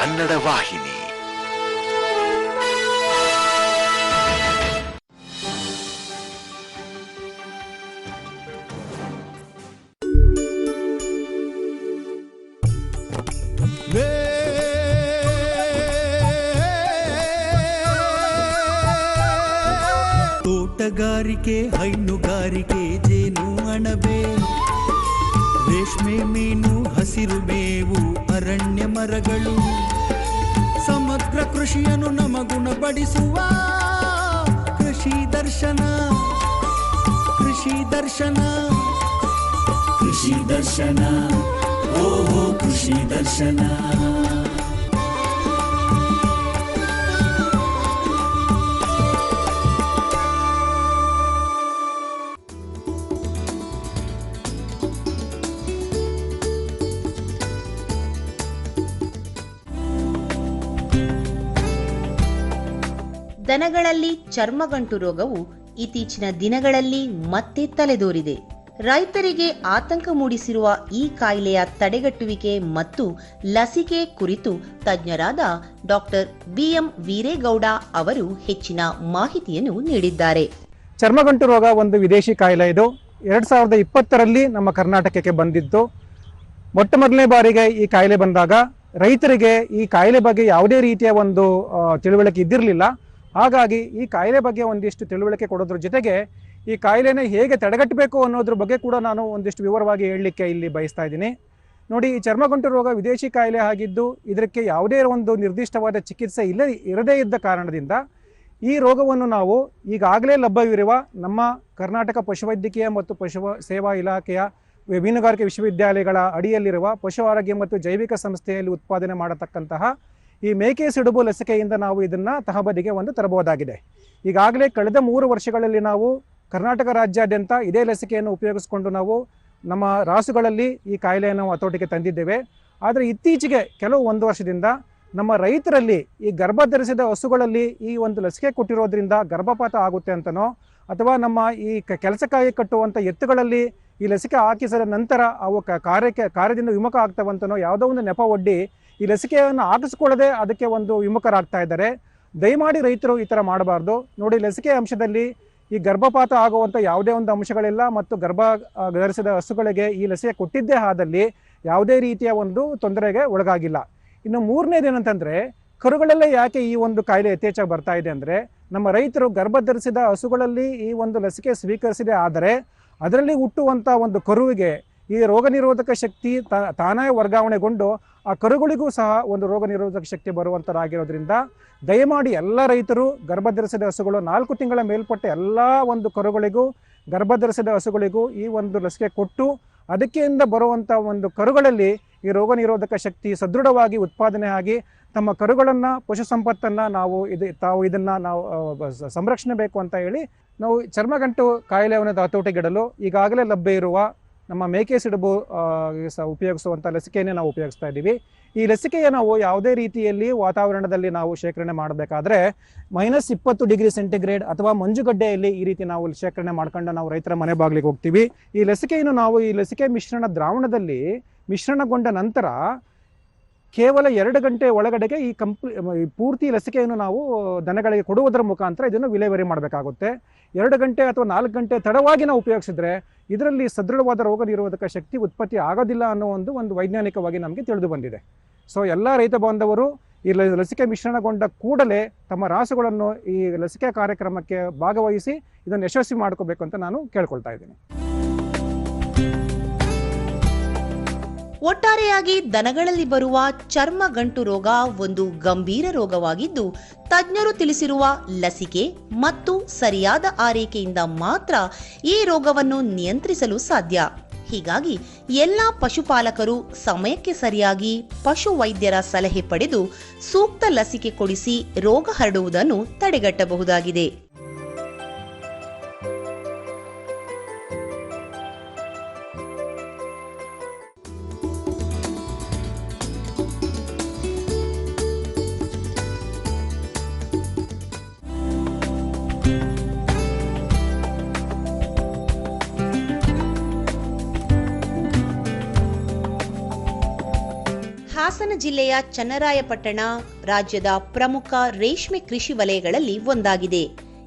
ಕನ್ನಡ ವಾಹಿನಿ. ತೋಟಗಾರಿಕೆ ಹೈನುಗಾರಿಕೆ ಮರಗಳು ಸಮಗ್ರ ಕೃಷಿಯನ್ನು ನಮಗುಣಪಡಿಸುವ ಕೃಷಿ ದರ್ಶನ. ಕೃಷಿ ದರ್ಶನ. ಕೃಷಿ ದರ್ಶನ. ಓಹೋ ಕೃಷಿ ದರ್ಶನ. ದನಗಳಲ್ಲಿ ಚರ್ಮಗಂಟು ರೋಗವು ಇತ್ತೀಚಿನ ದಿನಗಳಲ್ಲಿ ಮತ್ತೆ ತಲೆದೋರಿದೆ. ರೈತರಿಗೆ ಆತಂಕ ಮೂಡಿಸಿರುವ ಈ ಕಾಯಿಲೆಯ ತಡೆಗಟ್ಟುವಿಕೆ ಮತ್ತು ಲಸಿಕೆ ಕುರಿತು ತಜ್ಞರಾದ ಡಾಕ್ಟರ್ ಬಿಎಂ ವೀರೇಗೌಡ ಅವರು ಹೆಚ್ಚಿನ ಮಾಹಿತಿಯನ್ನು ನೀಡಿದ್ದಾರೆ. ಚರ್ಮಗಂಟು ರೋಗ ಒಂದು ವಿದೇಶಿ ಕಾಯಿಲೆ ಇದು. ಎರಡು ಸಾವಿರದ ಇಪ್ಪತ್ತರಲ್ಲಿ ನಮ್ಮ ಕರ್ನಾಟಕಕ್ಕೆ ಬಂದಿದ್ದು. ಮೊಟ್ಟ ಮೊದಲನೇ ಬಾರಿಗೆ ಈ ಕಾಯಿಲೆ ಬಂದಾಗ ರೈತರಿಗೆ ಈ ಕಾಯಿಲೆ ಬಗ್ಗೆ ಯಾವುದೇ ರೀತಿಯ ಒಂದು ತಿಳುವಳಿಕೆ ಇದ್ದಿರಲಿಲ್ಲ. ಹಾಗಾಗಿ ಈ ಕಾಯಿಲೆ ಬಗ್ಗೆ ಒಂದಿಷ್ಟು ತಿಳುವಳಿಕೆ ಕೊಡೋದ್ರ ಜೊತೆಗೆ ಈ ಕಾಯಿಲೆನ ಹೇಗೆ ತಡೆಗಟ್ಟಬೇಕು ಅನ್ನೋದ್ರ ಬಗ್ಗೆ ಕೂಡ ನಾನು ಒಂದಿಷ್ಟು ವಿವರವಾಗಿ ಹೇಳಲಿಕ್ಕೆ ಇಲ್ಲಿ ಬಯಸ್ತಾ ಇದ್ದೀನಿ. ನೋಡಿ, ಈ ಚರ್ಮಗಂಟು ರೋಗ ವಿದೇಶಿ ಕಾಯಿಲೆ ಆಗಿದ್ದು ಇದಕ್ಕೆ ಯಾವುದೇ ಒಂದು ನಿರ್ದಿಷ್ಟವಾದ ಚಿಕಿತ್ಸೆ ಇಲ್ಲ, ಇರದೇ ಇದ್ದ ಕಾರಣದಿಂದ ಈ ರೋಗವನ್ನು ನಾವು ಈಗಾಗಲೇ ಲಭ್ಯವಿರುವ ನಮ್ಮ ಕರ್ನಾಟಕ ಪಶುವೈದ್ಯಕೀಯ ಮತ್ತು ಪಶು ಸೇವಾ ಇಲಾಖೆಯ ಮೀನುಗಾರಿಕೆ ವಿಶ್ವವಿದ್ಯಾಲಯಗಳ ಅಡಿಯಲ್ಲಿರುವ ಪಶು ಆರೋಗ್ಯ ಮತ್ತು ಜೈವಿಕ ಸಂಸ್ಥೆಯಲ್ಲಿ ಉತ್ಪಾದನೆ ಮಾಡತಕ್ಕಂತಹ ಈ ಮೇಕೆ ಸಿಡುಬು ಲಸಿಕೆಯಿಂದ ನಾವು ಇದನ್ನು ತಹಬದಿಗೆ ಒಂದು ತರಬಹುದಾಗಿದೆ. ಈಗಾಗಲೇ ಕಳೆದ ಮೂರು ವರ್ಷಗಳಲ್ಲಿ ನಾವು ಕರ್ನಾಟಕ ರಾಜ್ಯಾದ್ಯಂತ ಇದೇ ಲಸಿಕೆಯನ್ನು ಉಪಯೋಗಿಸಿಕೊಂಡು ನಾವು ನಮ್ಮ ರಾಸುಗಳಲ್ಲಿ ಈ ಕಾಯಿಲೆಯನ್ನು ಹತೋಟಿಗೆ ತಂದಿದ್ದೇವೆ. ಆದರೆ ಇತ್ತೀಚೆಗೆ ಕೆಲವು ಒಂದು ವರ್ಷದಿಂದ ನಮ್ಮ ರೈತರಲ್ಲಿ ಈ ಗರ್ಭ ಧರಿಸಿದ ಹಸುಗಳಲ್ಲಿ ಈ ಒಂದು ಲಸಿಕೆ ಕೊಟ್ಟಿರೋದ್ರಿಂದ ಗರ್ಭಪಾತ ಆಗುತ್ತೆ ಅಂತನೋ, ಅಥವಾ ನಮ್ಮ ಈ ಕೆಲಸಕ್ಕಾಗಿ ಕಟ್ಟುವಂಥ ಎತ್ತುಗಳಲ್ಲಿ ಈ ಲಸಿಕೆ ಹಾಕಿಸಿದ ನಂತರ ಅವು ಕಾರ್ಯಕ್ಕೆ ಕಾರ್ಯದಿಂದ ವಿಮುಖ ಆಗ್ತವಂತನೋ ಯಾವುದೋ ಒಂದು ನೆಪ ಒಡ್ಡಿ ಈ ಲಸಿಕೆಯನ್ನು ಹಾಕಿಸ್ಕೊಳ್ಳದೆ ಅದಕ್ಕೆ ಒಂದು ವಿಮುಖರಾಗ್ತಾ ಇದ್ದಾರೆ. ದಯಮಾಡಿ ರೈತರು ಈ ಥರ ಮಾಡಬಾರ್ದು. ನೋಡಿ, ಲಸಿಕೆ ಅಂಶದಲ್ಲಿ ಈ ಗರ್ಭಪಾತ ಆಗುವಂಥ ಯಾವುದೇ ಒಂದು ಅಂಶಗಳಿಲ್ಲ ಮತ್ತು ಗರ್ಭ ಧರಿಸಿದ ಹಸುಗಳಿಗೆ ಈ ಲಸಿಕೆ ಕೊಟ್ಟಿದ್ದೇ ಆದಲ್ಲಿ ಯಾವುದೇ ರೀತಿಯ ಒಂದು ತೊಂದರೆಗೆ ಒಳಗಾಗಿಲ್ಲ. ಇನ್ನು ಮೂರನೇದು ಏನಂತಂದರೆ, ಕರುಗಳಲ್ಲೇ ಯಾಕೆ ಈ ಒಂದು ಕಾಯಿಲೆ ಯಥೇಚ್ಛಾಗಿ ಬರ್ತಾ ಇದೆ ಅಂದರೆ, ನಮ್ಮ ರೈತರು ಗರ್ಭ ಧರಿಸಿದ ಹಸುಗಳಲ್ಲಿ ಈ ಒಂದು ಲಸಿಕೆ ಸ್ವೀಕರಿಸಿದೆ ಆದರೆ, ಅದರಲ್ಲಿ ಹುಟ್ಟುವಂಥ ಒಂದು ಕರುವಿಗೆ ಈ ರೋಗ ನಿರೋಧಕ ಶಕ್ತಿ ತಾನೇ ವರ್ಗಾವಣೆಗೊಂಡು ಆ ಕರುಗಳಿಗೂ ಸಹ ಒಂದು ರೋಗ ನಿರೋಧಕ ಶಕ್ತಿ ಬರುವಂಥದ್ದಾಗಿರೋದ್ರಿಂದ ದಯಮಾಡಿ ಎಲ್ಲ ರೈತರು ಗರ್ಭ ಧರಿಸಿದ ಹಸುಗಳು ನಾಲ್ಕು ತಿಂಗಳ ಮೇಲ್ಪಟ್ಟ ಎಲ್ಲ ಒಂದು ಕರುಗಳಿಗೂ ಗರ್ಭ ಧರಿಸಿದ ಹಸುಗಳಿಗೂ ಈ ಒಂದು ಲಸಿಕೆ ಕೊಟ್ಟು ಅದಕ್ಕೆಯಿಂದ ಬರುವಂಥ ಒಂದು ಕರುಗಳಲ್ಲಿ ಈ ರೋಗ ನಿರೋಧಕ ಶಕ್ತಿ ಸದೃಢವಾಗಿ ಉತ್ಪಾದನೆ ಆಗಿ ತಮ್ಮ ಕರುಗಳನ್ನು ಪಶು ಸಂಪತ್ತನ್ನು ನಾವು ಇದು ತಾವು ಇದನ್ನು ನಾವು ಸಂರಕ್ಷಣೆ ಬೇಕು ಅಂತ ಹೇಳಿ ನಾವು ಚರ್ಮಗಂಟು ಕಾಯಿಲೆಯನ್ನು ಹತೋಟಿಗಿಡಲು ಈಗಾಗಲೇ ಲಭ್ಯ ಇರುವ ನಮ್ಮ ಮೇಕೆ ಸಿಡುಬು ಆ, ಸ ಉಪಯೋಗಿಸುವಂಥ ಲಸಿಕೆಯನ್ನೇ ನಾವು ಉಪಯೋಗಿಸ್ತಾ ಇದ್ದೀವಿ. ಈ ಲಸಿಕೆಯ ನಾವು ಯಾವುದೇ ರೀತಿಯಲ್ಲಿ ವಾತಾವರಣದಲ್ಲಿ ನಾವು ಶೇಖರಣೆ ಮಾಡಬೇಕಾದ್ರೆ ಮೈನಸ್ ಇಪ್ಪತ್ತು ಡಿಗ್ರಿ ಸೆಂಟಿಗ್ರೇಡ್ ಅಥವಾ ಮಂಜುಗಡ್ಡೆಯಲ್ಲಿ ಈ ರೀತಿ ನಾವು ಶೇಖರಣೆ ಮಾಡ್ಕೊಂಡು ನಾವು ರೈತರ ಮನೆ ಬಾಗಿಲಿಗೆ ಹೋಗ್ತೀವಿ. ಈ ಲಸಿಕೆಯನ್ನು ನಾವು ಈ ಲಸಿಕೆ ಮಿಶ್ರಣ ದ್ರಾವಣದಲ್ಲಿ ಮಿಶ್ರಣಗೊಂಡ ನಂತರ ಕೇವಲ ಎರಡು ಗಂಟೆ ಒಳಗಡೆಗೆ ಈ ಕಂಪ್ಲಿ ಪೂರ್ತಿ ಲಸಿಕೆಯನ್ನು ನಾವು ದನಗಳಿಗೆ ಕೊಡುವುದರ ಮುಖಾಂತರ ಇದನ್ನು ವಿಲೇವರಿ ಮಾಡಬೇಕಾಗುತ್ತೆ. ಎರಡು ಗಂಟೆ ಅಥವಾ ನಾಲ್ಕು ಗಂಟೆ ತಡವಾಗಿ ನಾವು ಉಪಯೋಗಿಸಿದ್ರೆ ಇದರಲ್ಲಿ ಸದೃಢವಾದ ರೋಗ ನಿರೋಧಕ ಶಕ್ತಿ ಉತ್ಪತ್ತಿ ಆಗೋದಿಲ್ಲ ಅನ್ನೋ ಒಂದು ಒಂದು ವೈಜ್ಞಾನಿಕವಾಗಿ ನಮಗೆ ತಿಳಿದು ಬಂದಿದೆ. ಸೊ ಎಲ್ಲ ರೈತ ಬಾಂಧವರು ಈ ಲಸಿಕೆ ಮಿಶ್ರಣಗೊಂಡ ಕೂಡಲೇ ತಮ್ಮ ರಾಸುಗಳನ್ನು ಈ ಲಸಿಕೆ ಕಾರ್ಯಕ್ರಮಕ್ಕೆ ಭಾಗವಹಿಸಿ ಇದನ್ನು ಯಶಸ್ವಿ ಮಾಡ್ಕೋಬೇಕು ಅಂತ ನಾನು ಕೇಳ್ಕೊಳ್ತಾ ಇದ್ದೀನಿ. ಒಟ್ಟಾರೆಯಾಗಿ ದನಗಳಲ್ಲಿ ಬರುವ ಚರ್ಮ ಗಂಟು ರೋಗ ಒಂದು ಗಂಭೀರ ರೋಗವಾಗಿದ್ದು, ತಜ್ಞರು ತಿಳಿಸಿರುವ ಲಸಿಕೆ ಮತ್ತು ಸರಿಯಾದ ಆರೈಕೆಯಿಂದ ಮಾತ್ರ ಈ ರೋಗವನ್ನು ನಿಯಂತ್ರಿಸಲು ಸಾಧ್ಯ. ಹೀಗಾಗಿ ಎಲ್ಲ ಪಶುಪಾಲಕರು ಸಮಯಕ್ಕೆ ಸರಿಯಾಗಿ ಪಶು ವೈದ್ಯರ ಸಲಹೆ ಪಡೆದು ಸೂಕ್ತ ಲಸಿಕೆ ಕೊಡಿಸಿ ರೋಗ ಹರಡುವುದನ್ನು ತಡೆಗಟ್ಟಬಹುದಾಗಿದೆ. ಜಿಲ್ಲೆಯ ಚನ್ನರಾಯಪಟ್ಟಣ ರಾಜ್ಯದ ಪ್ರಮುಖ ರೇಷ್ಮೆ ಕೃಷಿ ವಲಯಗಳಲ್ಲಿ ಒಂದಾಗಿದೆ.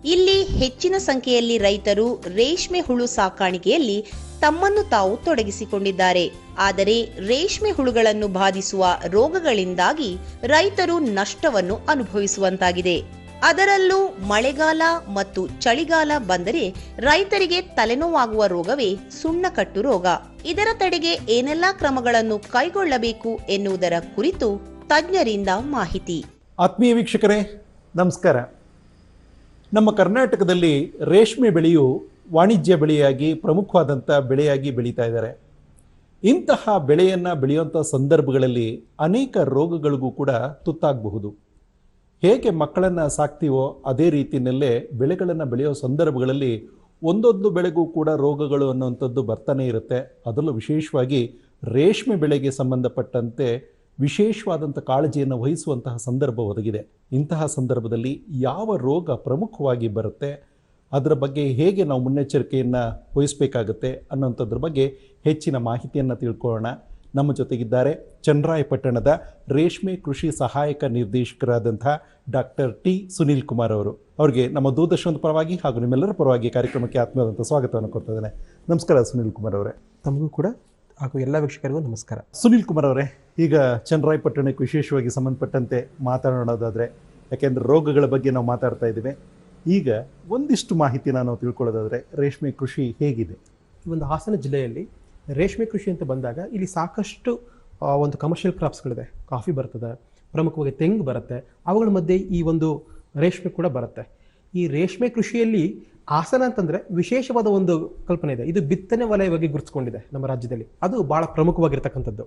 ಇಲ್ಲಿ ಹೆಚ್ಚಿನ ಸಂಖ್ಯೆಯಲ್ಲಿ ರೈತರು ರೇಷ್ಮೆ ಹುಳು ಸಾಕಾಣಿಕೆಯಲ್ಲಿ ತಮ್ಮನ್ನು ತಾವು ತೊಡಗಿಸಿಕೊಂಡಿದ್ದಾರೆ. ಆದರೆ ರೇಷ್ಮೆ ಹುಳುಗಳನ್ನು ಬಾಧಿಸುವ ರೋಗಗಳಿಂದಾಗಿ ರೈತರು ನಷ್ಟವನ್ನು ಅನುಭವಿಸುವಂತಾಗಿದೆ. ಅದರಲ್ಲೂ ಮಳೆಗಾಲ ಮತ್ತು ಚಳಿಗಾಲ ಬಂದರೆ ರೈತರಿಗೆ ತಲೆನೋವಾಗುವ ರೋಗವೇ ಸುಣ್ಣಕಟ್ಟು ರೋಗ. ಇದರ ತಡೆಗೆ ಏನೆಲ್ಲಾ ಕ್ರಮಗಳನ್ನು ಕೈಗೊಳ್ಳಬೇಕು ಎನ್ನುವುದರ ಕುರಿತು ತಜ್ಞರಿಂದ ಮಾಹಿತಿ. ಆತ್ಮೀಯ ವೀಕ್ಷಕರೇ, ನಮಸ್ಕಾರ. ನಮ್ಮ ಕರ್ನಾಟಕದಲ್ಲಿ ರೇಷ್ಮೆ ಬೆಳೆಯು ವಾಣಿಜ್ಯ ಬೆಳೆಯಾಗಿ, ಪ್ರಮುಖವಾದಂಥ ಬೆಳೆಯಾಗಿ ಬೆಳೀತಾ ಇದ್ದಾರೆ. ಇಂತಹ ಬೆಳೆಯನ್ನು ಬೆಳೆಯುವಂಥ ಸಂದರ್ಭಗಳಲ್ಲಿ ಅನೇಕ ರೋಗಗಳಿಗೂ ಕೂಡ ತುತ್ತಾಗಬಹುದು. ಹೇಗೆ ಮಕ್ಕಳನ್ನು ಸಾಕ್ತೀವೋ ಅದೇ ರೀತಿಯಲ್ಲೇ ಬೆಳೆಗಳನ್ನು ಬೆಳೆಯೋ ಸಂದರ್ಭಗಳಲ್ಲಿ ಒಂದೊಂದು ಬೆಳೆಗೂ ಕೂಡ ರೋಗಗಳು ಅನ್ನುವಂಥದ್ದು ಬರ್ತಾನೆ ಇರುತ್ತೆ. ಅದರಲ್ಲೂ ವಿಶೇಷವಾಗಿ ರೇಷ್ಮೆ ಬೆಳೆಗೆ ಸಂಬಂಧಪಟ್ಟಂತೆ ವಿಶೇಷವಾದಂಥ ಕಾಳಜಿಯನ್ನು ವಹಿಸುವಂತಹ ಸಂದರ್ಭ ಒದಗಿದೆ. ಇಂತಹ ಸಂದರ್ಭದಲ್ಲಿ ಯಾವ ರೋಗ ಪ್ರಮುಖವಾಗಿ ಬರುತ್ತೆ, ಅದರ ಬಗ್ಗೆ ಹೇಗೆ ನಾವು ಮುನ್ನೆಚ್ಚರಿಕೆಯನ್ನು ವಹಿಸಬೇಕಾಗುತ್ತೆ ಅನ್ನೋಂಥದ್ರ ಬಗ್ಗೆ ಹೆಚ್ಚಿನ ಮಾಹಿತಿಯನ್ನು ತಿಳ್ಕೊಳ್ಳೋಣ. ನಮ್ಮ ಜೊತೆಗಿದ್ದಾರೆ ಚನ್ನರಾಯಪಟ್ಟಣದ ರೇಷ್ಮೆ ಕೃಷಿ ಸಹಾಯಕ ನಿರ್ದೇಶಕರಾದಂಥ ಡಾಕ್ಟರ್ ಟಿ ಸುನೀಲ್ ಕುಮಾರ್ ಅವರು. ಅವರಿಗೆ ನಮ್ಮ ದೂರದರ್ಶನದ ಪರವಾಗಿ ಹಾಗೂ ನಿಮ್ಮೆಲ್ಲರ ಪರವಾಗಿ ಕಾರ್ಯಕ್ರಮಕ್ಕೆ ಆತ್ಮೀಯವಾದಂಥ ಸ್ವಾಗತವನ್ನು ಕೊಡ್ತಾ ಇದ್ದೇನೆ. ನಮಸ್ಕಾರ ಸುನೀಲ್ ಕುಮಾರ್ ಅವರೇ. ತಮಗೂ ಕೂಡ ಹಾಗೂ ಎಲ್ಲ ವೀಕ್ಷಕರಿಗೂ ನಮಸ್ಕಾರ. ಸುನೀಲ್ ಕುಮಾರ್ ಅವರೇ ಈಗ ಚನ್ನರಾಯಪಟ್ಟಣಕ್ಕೆ ವಿಶೇಷವಾಗಿ ಸಂಬಂಧಪಟ್ಟಂತೆ ಮಾತನಾಡೋದಾದರೆ ಯಾಕೆಂದರೆ ರೋಗಗಳ ಬಗ್ಗೆ ನಾವು ಮಾತಾಡ್ತಾ ಇದ್ದೀವಿ. ಈಗ ಒಂದಿಷ್ಟು ಮಾಹಿತಿನ ನಾವು ತಿಳ್ಕೊಳ್ಳೋದಾದರೆ ರೇಷ್ಮೆ ಕೃಷಿ ಹೇಗಿದೆ? ಈ ಒಂದು ಹಾಸನ ಜಿಲ್ಲೆಯಲ್ಲಿ ರೇಷ್ಮೆ ಕೃಷಿ ಅಂತ ಬಂದಾಗ ಇಲ್ಲಿ ಸಾಕಷ್ಟು ಒಂದು ಕಮರ್ಷಿಯಲ್ ಕ್ರಾಪ್ಸ್ಗಳಿದೆ ಕಾಫಿ ಬರ್ತದೆ, ಪ್ರಮುಖವಾಗಿ ತೆಂಗು ಬರುತ್ತೆ, ಅವುಗಳ ಮಧ್ಯೆ ಈ ಒಂದು ರೇಷ್ಮೆ ಕೂಡ ಬರುತ್ತೆ. ಈ ರೇಷ್ಮೆ ಕೃಷಿಯಲ್ಲಿ ಹಾಸನ ಅಂತಂದರೆ ವಿಶೇಷವಾದ ಒಂದು ಕಲ್ಪನೆ ಇದೆ. ಇದು ಬಿತ್ತನೆ ವಲಯವಾಗಿ ಗುರುತಿಸ್ಕೊಂಡಿದೆ ನಮ್ಮ ರಾಜ್ಯದಲ್ಲಿ. ಅದು ಭಾಳ ಪ್ರಮುಖವಾಗಿರ್ತಕ್ಕಂಥದ್ದು.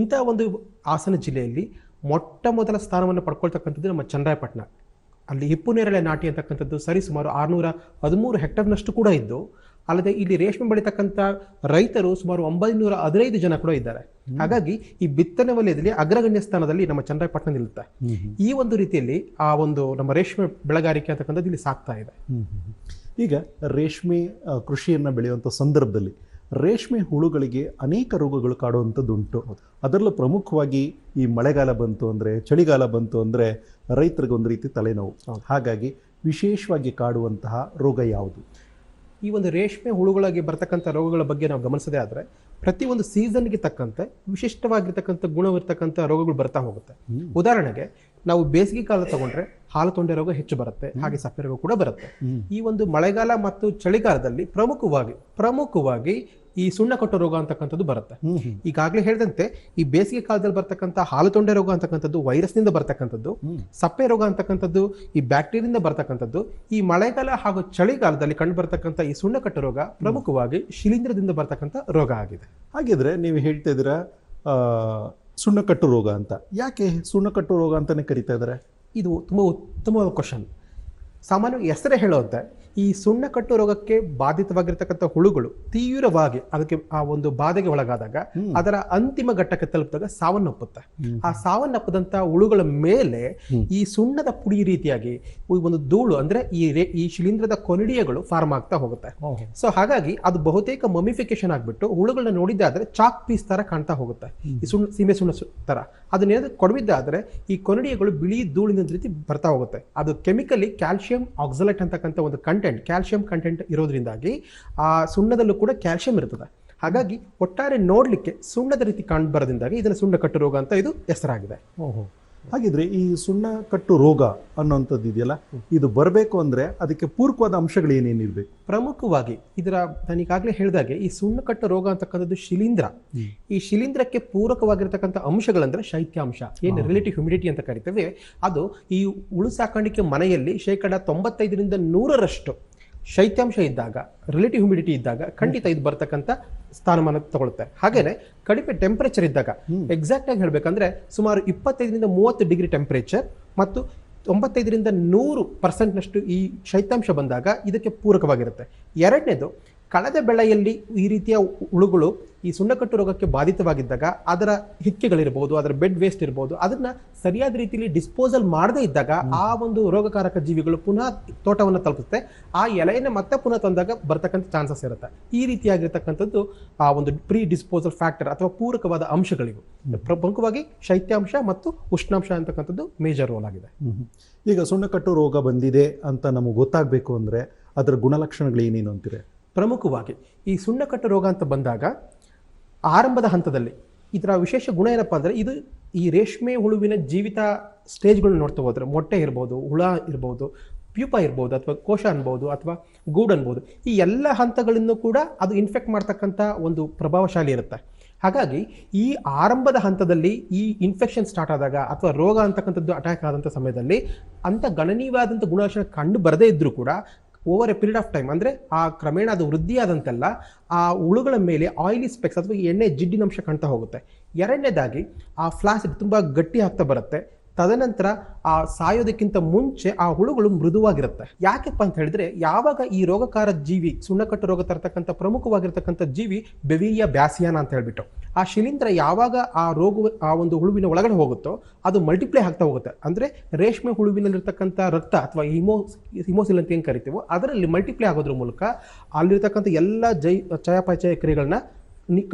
ಇಂಥ ಒಂದು ಹಾಸನ ಜಿಲ್ಲೆಯಲ್ಲಿ ಮೊಟ್ಟ ಮೊದಲ ಸ್ಥಾನವನ್ನು ಪಡ್ಕೊಳ್ತಕ್ಕಂಥದ್ದು ನಮ್ಮ ಚಂದ್ರಾಯಪಟ್ಟಣ. ಅಲ್ಲಿ ಹಿಪ್ಪು ನೇರಳೆ ನಾಟಿ ಅಂತಕ್ಕಂಥದ್ದು ಸರಿಸುಮಾರು ಆರುನೂರ ಹದಿಮೂರು ಹೆಕ್ಟರ್ನಷ್ಟು ಕೂಡ ಇದ್ದು ಅಲ್ಲದೆ ಇಲ್ಲಿ ರೇಷ್ಮೆ ಬೆಳೀತಕ್ಕಂಥ ರೈತರು ಸುಮಾರು ಒಂಬೈನೂರ ಹದಿನೈದು ಜನ ಕೂಡ ಇದ್ದಾರೆ. ಹಾಗಾಗಿ ಈ ಬಿತ್ತನೆ ವಲಯದಲ್ಲಿ ಅಗ್ರಗಣ್ಯ ಸ್ಥಾನದಲ್ಲಿ ನಮ್ಮ ಚಂದ್ರಪಟ್ಟಣ ನಿಲ್ಲುತ್ತೆ. ಈ ಒಂದು ರೀತಿಯಲ್ಲಿ ಆ ಒಂದು ನಮ್ಮ ರೇಷ್ಮೆ ಬೆಳೆಗಾರಿಕೆ ಅಂತಕ್ಕಂಥದ್ದು ಇಲ್ಲಿ ಸಾಕ್ತಾ ಇದೆ. ಈಗ ರೇಷ್ಮೆ ಕೃಷಿಯನ್ನು ಬೆಳೆಯುವಂಥ ಸಂದರ್ಭದಲ್ಲಿ ರೇಷ್ಮೆ ಹುಳುಗಳಿಗೆ ಅನೇಕ ರೋಗಗಳು ಕಾಡುವಂಥದ್ದುಂಟು. ಅದರಲ್ಲೂ ಪ್ರಮುಖವಾಗಿ ಈ ಮಳೆಗಾಲ ಬಂತು ಅಂದರೆ ಚಳಿಗಾಲ ಬಂತು ಅಂದರೆ ರೈತರಿಗೆ ಒಂದು ರೀತಿ ತಲೆನೋವು. ಹಾಗಾಗಿ ವಿಶೇಷವಾಗಿ ಕಾಡುವಂತಹ ರೋಗ ಯಾವುದು? ಈ ಒಂದು ರೇಷ್ಮೆ ಹುಳುಗಳಿಗೆ ಬರ್ತಕ್ಕಂಥ ರೋಗಗಳ ಬಗ್ಗೆ ನಾವು ಗಮನಿಸದೇ ಆದರೆ ಪ್ರತಿಯೊಂದು ಸೀಸನ್ಗೆ ತಕ್ಕಂತೆ ವಿಶಿಷ್ಟವಾಗಿರ್ತಕ್ಕಂಥ ಗುಣವಿರ್ತಕ್ಕಂಥ ರೋಗಗಳು ಬರ್ತಾ ಹೋಗುತ್ತೆ. ಉದಾಹರಣೆಗೆ ನಾವು ಬೇಸಿಗೆ ಕಾಲ ತಗೊಂಡ್ರೆ ಹಾಲು ತೊಂಡೆ ರೋಗ ಹೆಚ್ಚು ಬರುತ್ತೆ ಹಾಗೆ ಸಪ್ಪೆ ರೋಗ ಕೂಡ ಬರುತ್ತೆ. ಈ ಒಂದು ಮಳೆಗಾಲ ಮತ್ತು ಚಳಿಗಾಲದಲ್ಲಿ ಪ್ರಮುಖವಾಗಿ ಪ್ರಮುಖವಾಗಿ ಈ ಸುಣ್ಣ ಕಟ್ಟು ರೋಗ ಅಂತಕ್ಕಂಥದ್ದು ಬರುತ್ತೆ. ಈಗಾಗಲೇ ಹೇಳಿದಂತೆ ಈ ಬೇಸಿಗೆ ಕಾಲದಲ್ಲಿ ಬರ್ತಕ್ಕಂಥ ಹಾಲು ತೊಂಡೆ ರೋಗ ಅಂತಕ್ಕಂಥದ್ದು ವೈರಸ್ನಿಂದ ಬರ್ತಕ್ಕಂಥದ್ದು ಸಪ್ಪೆ ರೋಗ ಅಂತಕ್ಕಂಥದ್ದು ಈ ಬ್ಯಾಕ್ಟೀರಿಯಿಂದ ಬರ್ತಕ್ಕಂಥದ್ದು ಈ ಮಳೆಗಾಲ ಹಾಗೂ ಚಳಿಗಾಲದಲ್ಲಿ ಕಂಡು ಬರ್ತಕ್ಕಂಥ ಈ ಸುಣ್ಣಕಟ್ಟು ರೋಗ ಪ್ರಮುಖವಾಗಿ ಶಿಲೀಂಧ್ರದಿಂದ ಬರ್ತಕ್ಕಂಥ ರೋಗ ಆಗಿದೆ. ಹಾಗಿದ್ರೆ ನೀವು ಹೇಳ್ತಾ ಇದ್ದೀರಾ ಸುಣ್ಣಕಟ್ಟು ರೋಗ ಅಂತ. ಯಾಕೆ ಸುಣ್ಣಕಟ್ಟು ರೋಗ ಅಂತಾನೆ ಕರಿತಾ ಇದ್ದಾರೆ? ಇದು ತುಂಬ ಉತ್ತಮವಾದ ಕ್ವಶನ್ ಸಾಮಾನ್ಯವಾಗಿ ಹೆಸರೇ ಹೇಳೋದ ಈ ಸುಣ್ಣಕಟ್ಟು ರೋಗಕ್ಕೆ ಬಾಧಿತವಾಗಿರ್ತಕ್ಕಂಥ ಹುಳುಗಳು ತೀವ್ರವಾಗಿ ಅದಕ್ಕೆ ಆ ಒಂದು ಬಾಧೆಗೆ ಒಳಗಾದಾಗ ಅದರ ಅಂತಿಮ ಘಟ್ಟಕ್ಕೆ ತಲುಪಿದಾಗ ಸಾವನ್ನಪ್ಪುತ್ತೆ ಆ ಸಾವನ್ನಪ್ಪದಂತ ಹುಳುಗಳ ಮೇಲೆ ಈ ಸುಣ್ಣದ ಪುಡಿ ರೀತಿಯಾಗಿ ಒಂದು ಧೂಳು ಅಂದ್ರೆ ಈ ರೇ ಈ ಶಿಲೀಂಧ್ರದ ಕೊನಿಡಿಯಗಳು ಫಾರ್ಮ್ ಆಗ್ತಾ ಹೋಗುತ್ತೆ. ಸೊ ಹಾಗಾಗಿ ಅದು ಬಹುತೇಕ ಮಮಿಫಿಕೇಶನ್ ಆಗ್ಬಿಟ್ಟು ಹುಳುಗಳನ್ನ ನೋಡಿದ್ದಾದ್ರೆ ಚಾಕ್ ಪೀಸ್ ತರ ಕಾಣ್ತಾ ಹೋಗುತ್ತೆ. ಈ ಸುಣ್ಣ ಸೀಮೆ ಸುಣ್ಣ ತರ. ಅದನ್ನೇನಾದ್ರೂ ಕೊಡವಿದ್ದಾದ್ರೆ ಈ ಕೊನಡಿಯಗಳು ಬಿಳಿ ಧೂಳಿನ ರೀತಿ ಬರ್ತಾ ಹೋಗುತ್ತೆ. ಅದು ಕೆಮಿಕಲಿ ಕ್ಯಾಲ್ಸಿಯಂ ಆಕ್ಸಲೆಟ್ ಅಂತಕ್ಕಂಥ ಒಂದು ಕಂಟೆಂಟ್ ಕ್ಯಾಲ್ಸಿಯಂ ಕಂಟೆಂಟ್ ಇರೋದ್ರಿಂದಾಗಿ, ಆ ಸುಣ್ಣದಲ್ಲೂ ಕೂಡ ಕ್ಯಾಲ್ಸಿಯಂ ಇರ್ತದೆ. ಹಾಗಾಗಿ, ಒಟ್ಟಾರೆ ನೋಡಲಿಕ್ಕೆ ಸುಣ್ಣದ ರೀತಿ ಕಂಡು ಬರೋದ್ರಿಂದಾಗಿ ಇದನ್ನ ಸುಣ್ಣ ಕಟ್ಟು ರೋಗ ಅಂತ ಇದು ಹೆಸರಾಗಿದೆ. ಓಹೋ. ಹಾಗಿದ್ರೆ ಈ ಸುಣ್ಣ ಕಟ್ಟು ರೋಗ ಅನ್ನುವಂಥದ್ದು ಇದೆಯಲ್ಲ ಇದು ಬರಬೇಕು ಅಂದ್ರೆ ಅದಕ್ಕೆ ಪೂರಕವಾದ ಅಂಶಗಳು ಏನೇನಿರ್ಬೇಕು ಪ್ರಮುಖವಾಗಿ ಇದರ ನಾನೀಗಾಗಲೇ ಹೇಳಿದಾಗೆ ಈ ಸುಣ್ಣಕಟ್ಟು ರೋಗ ಅಂತಕ್ಕಂಥದ್ದು ಶಿಲೀಂಧ್ರ. ಈ ಶಿಲೀಂಧ್ರಕ್ಕೆ ಪೂರಕವಾಗಿರ್ತಕ್ಕಂಥ ಅಂಶಗಳಂದ್ರೆ ಶೈತ್ಯಾಂಶ ಏನು ರಿಲೇಟಿವ್ ಹ್ಯುಮಿಡಿಟಿ ಅಂತ ಕರಿತೇವೆ ಅದು ಈ ಉಳು ಸಾಕಾಣಿಕೆ ಮನೆಯಲ್ಲಿ ಶೇಕಡ ತೊಂಬತ್ತೈದರಿಂದ ನೂರರಷ್ಟು ಶೈತ್ಯಾಂಶ ಇದ್ದಾಗ ರಿಲೇಟಿವ್ ಹ್ಯುಮಿಡಿಟಿ ಇದ್ದಾಗ ಖಂಡಿತ ಇದು ಬರ್ತಕ್ಕಂಥ ಸ್ಥಾನಮಾನ ತಗೊಳುತ್ತೆ ಹಾಗೇನೆ ಕಡಿಮೆ ಟೆಂಪರೇಚರ್ ಇದ್ದಾಗ ಎಕ್ಸಾಕ್ಟ್ ಆಗಿ ಹೇಳಬೇಕಂದ್ರೆ ಸುಮಾರು ಇಪ್ಪತ್ತೈದರಿಂದ ಮೂವತ್ತು ಡಿಗ್ರಿ ಟೆಂಪರೇಚರ್ ಮತ್ತು ತೊಂಬತ್ತೈದರಿಂದ ನೂರು ಪರ್ಸೆಂಟ್ನಷ್ಟು ಈ ಶೈತ್ಯಾಂಶ ಬಂದಾಗ ಇದಕ್ಕೆ ಪೂರಕವಾಗಿರುತ್ತೆ. ಎರಡನೇದು ಕಳೆದ ಬೆಳೆಯಲ್ಲಿ ಈ ರೀತಿಯ ಹುಳುಗಳು ಈ ಸುಣ್ಣಕಟ್ಟು ರೋಗಕ್ಕೆ ಬಾಧಿತವಾಗಿದ್ದಾಗ ಅದರ ಹಿಕ್ಕೆಗಳಿರ್ಬೋದು ಅದರ ಬೆಡ್ ವೇಸ್ಟ್ ಇರ್ಬೋದು ಅದನ್ನ ಸರಿಯಾದ ರೀತಿಯಲ್ಲಿ ಡಿಸ್ಪೋಸಲ್ ಮಾಡದೇ ಇದ್ದಾಗ ಆ ಒಂದು ರೋಗಕಾರಕ ಜೀವಿಗಳು ಪುನಃ ತೋಟವನ್ನು ತಲುಪುತ್ತೆ. ಆ ಎಲೆಯನ್ನು ಮತ್ತೆ ಪುನಃ ತಂದಾಗ ಬರ್ತಕ್ಕಂಥ ಚಾನ್ಸಸ್ ಇರುತ್ತೆ. ಈ ರೀತಿಯಾಗಿರ್ತಕ್ಕಂಥದ್ದು ಆ ಒಂದು ಪ್ರೀ ಡಿಸ್ಪೋಸಲ್ ಫ್ಯಾಕ್ಟರ್ ಅಥವಾ ಪೂರಕವಾದ ಅಂಶಗಳಿವು. ಪ್ರಮುಖವಾಗಿ ಶೈತ್ಯಾಂಶ ಮತ್ತು ಉಷ್ಣಾಂಶ ಅಂತಕ್ಕಂಥದ್ದು ಮೇಜರ್ ರೋಲ್ ಆಗಿದೆ. ಈಗ ಸುಣ್ಣಕಟ್ಟು ರೋಗ ಬಂದಿದೆ ಅಂತ ನಮಗೆ ಗೊತ್ತಾಗಬೇಕು ಅಂದರೆ ಅದರ ಗುಣಲಕ್ಷಣಗಳು ಏನೇನು ಅಂತೀರಿ? ಪ್ರಮುಖವಾಗಿ. ಈ ಸುಣ್ಣಕಟ್ಟು ರೋಗ ಅಂತ ಬಂದಾಗ ಆರಂಭದ ಹಂತದಲ್ಲಿ ಇದರ ವಿಶೇಷ ಗುಣ ಏನಪ್ಪ ಅಂದರೆ ಇದು ಈ ರೇಷ್ಮೆ ಹುಳುವಿನ ಜೀವಿತ ಸ್ಟೇಜ್ಗಳನ್ನ ನೋಡ್ತಾ ಹೋದ್ರೆ ಮೊಟ್ಟೆ ಇರ್ಬೋದು, ಹುಳ ಇರ್ಬೋದು, ಪ್ಯೂಪ ಇರ್ಬೋದು ಅಥವಾ ಕೋಶ ಅನ್ಬೋದು ಅಥವಾ ಗೂಡು ಅನ್ಬೋದು, ಈ ಎಲ್ಲ ಹಂತಗಳನ್ನು ಕೂಡ ಅದು ಇನ್ಫೆಕ್ಟ್ ಮಾಡ್ತಕ್ಕಂಥ ಒಂದು ಪ್ರಭಾವಶಾಲಿ ಇರುತ್ತೆ. ಹಾಗಾಗಿ ಈ ಆರಂಭದ ಹಂತದಲ್ಲಿ ಈ ಇನ್ಫೆಕ್ಷನ್ ಸ್ಟಾರ್ಟ್ ಆದಾಗ ಅಥವಾ ರೋಗ ಅಂತಕ್ಕಂಥದ್ದು ಅಟ್ಯಾಕ್ ಆದಂಥ ಸಮಯದಲ್ಲಿ ಅಂಥ ಗಣನೀಯವಾದಂಥ ಗುಣಲಕ್ಷಣ ಕಂಡು ಬರದೇ ಇದ್ದರೂ ಕೂಡ over a period of time ಅಂದರೆ ಆ ಕ್ರಮೇಣ ಅದು ವೃದ್ಧಿಯಾದಂತೆಲ್ಲ ಆ ಹುಳುಗಳ ಮೇಲೆ ಆಯಿಲಿ ಸ್ಪೆಕ್ಸ್ ಅಥವಾ ಎಣ್ಣೆ ಜಿಡ್ಡಿನಂಶ ಕಾಣ್ತಾ ಹೋಗುತ್ತೆ. ಎರಡನೇದಾಗಿ ಆ ಫ್ಲಾಸಿಡ್ ತುಂಬ ಗಟ್ಟಿ ಆಗ್ತಾ ಬರುತ್ತೆ. ತದನಂತರ ಆ ಸಾಯೋದಕ್ಕಿಂತ ಮುಂಚೆ ಆ ಹುಳುಗಳು ಮೃದುವಾಗಿರುತ್ತೆ. ಯಾಕೆಪ್ಪ ಅಂತ ಹೇಳಿದ್ರೆ ಯಾವಾಗ ಈ ರೋಗಕಾರ ಜೀವಿ, ಸುಣ್ಣಕಟ್ಟು ರೋಗ ತರತಕ್ಕಂಥ ಪ್ರಮುಖವಾಗಿರ್ತಕ್ಕಂಥ ಜೀವಿ ಬೆವಿಯ ಬ್ಯಾಸಿಯಾನ ಅಂತ ಹೇಳ್ಬಿಟ್ಟು, ಆ ಶಿಲೀಂಧ್ರ ಯಾವಾಗ ಆ ರೋಗ ಆ ಒಂದು ಹುಳುವಿನ ಒಳಗಡೆ ಹೋಗುತ್ತೋ ಅದು ಮಲ್ಟಿಪ್ಲೈ ಆಗ್ತಾ ಹೋಗುತ್ತೆ. ಅಂದ್ರೆ ರೇಷ್ಮೆ ಹುಳುವಿನಲ್ಲಿರ್ತಕ್ಕಂಥ ರಕ್ತ ಅಥವಾ ಹಿಮೋ, ಹಿಮೋಸಿಲ್ ಅಂತ ಏನು ಕರಿತೀವೋ ಅದರಲ್ಲಿ ಮಲ್ಟಿಪ್ಲೈ ಆಗೋದ್ರ ಮೂಲಕ ಅಲ್ಲಿರ್ತಕ್ಕಂಥ ಎಲ್ಲ ಜೈ, ಚಯಾಪಚಯ ಕ್ರಿಯೆಗಳನ್ನ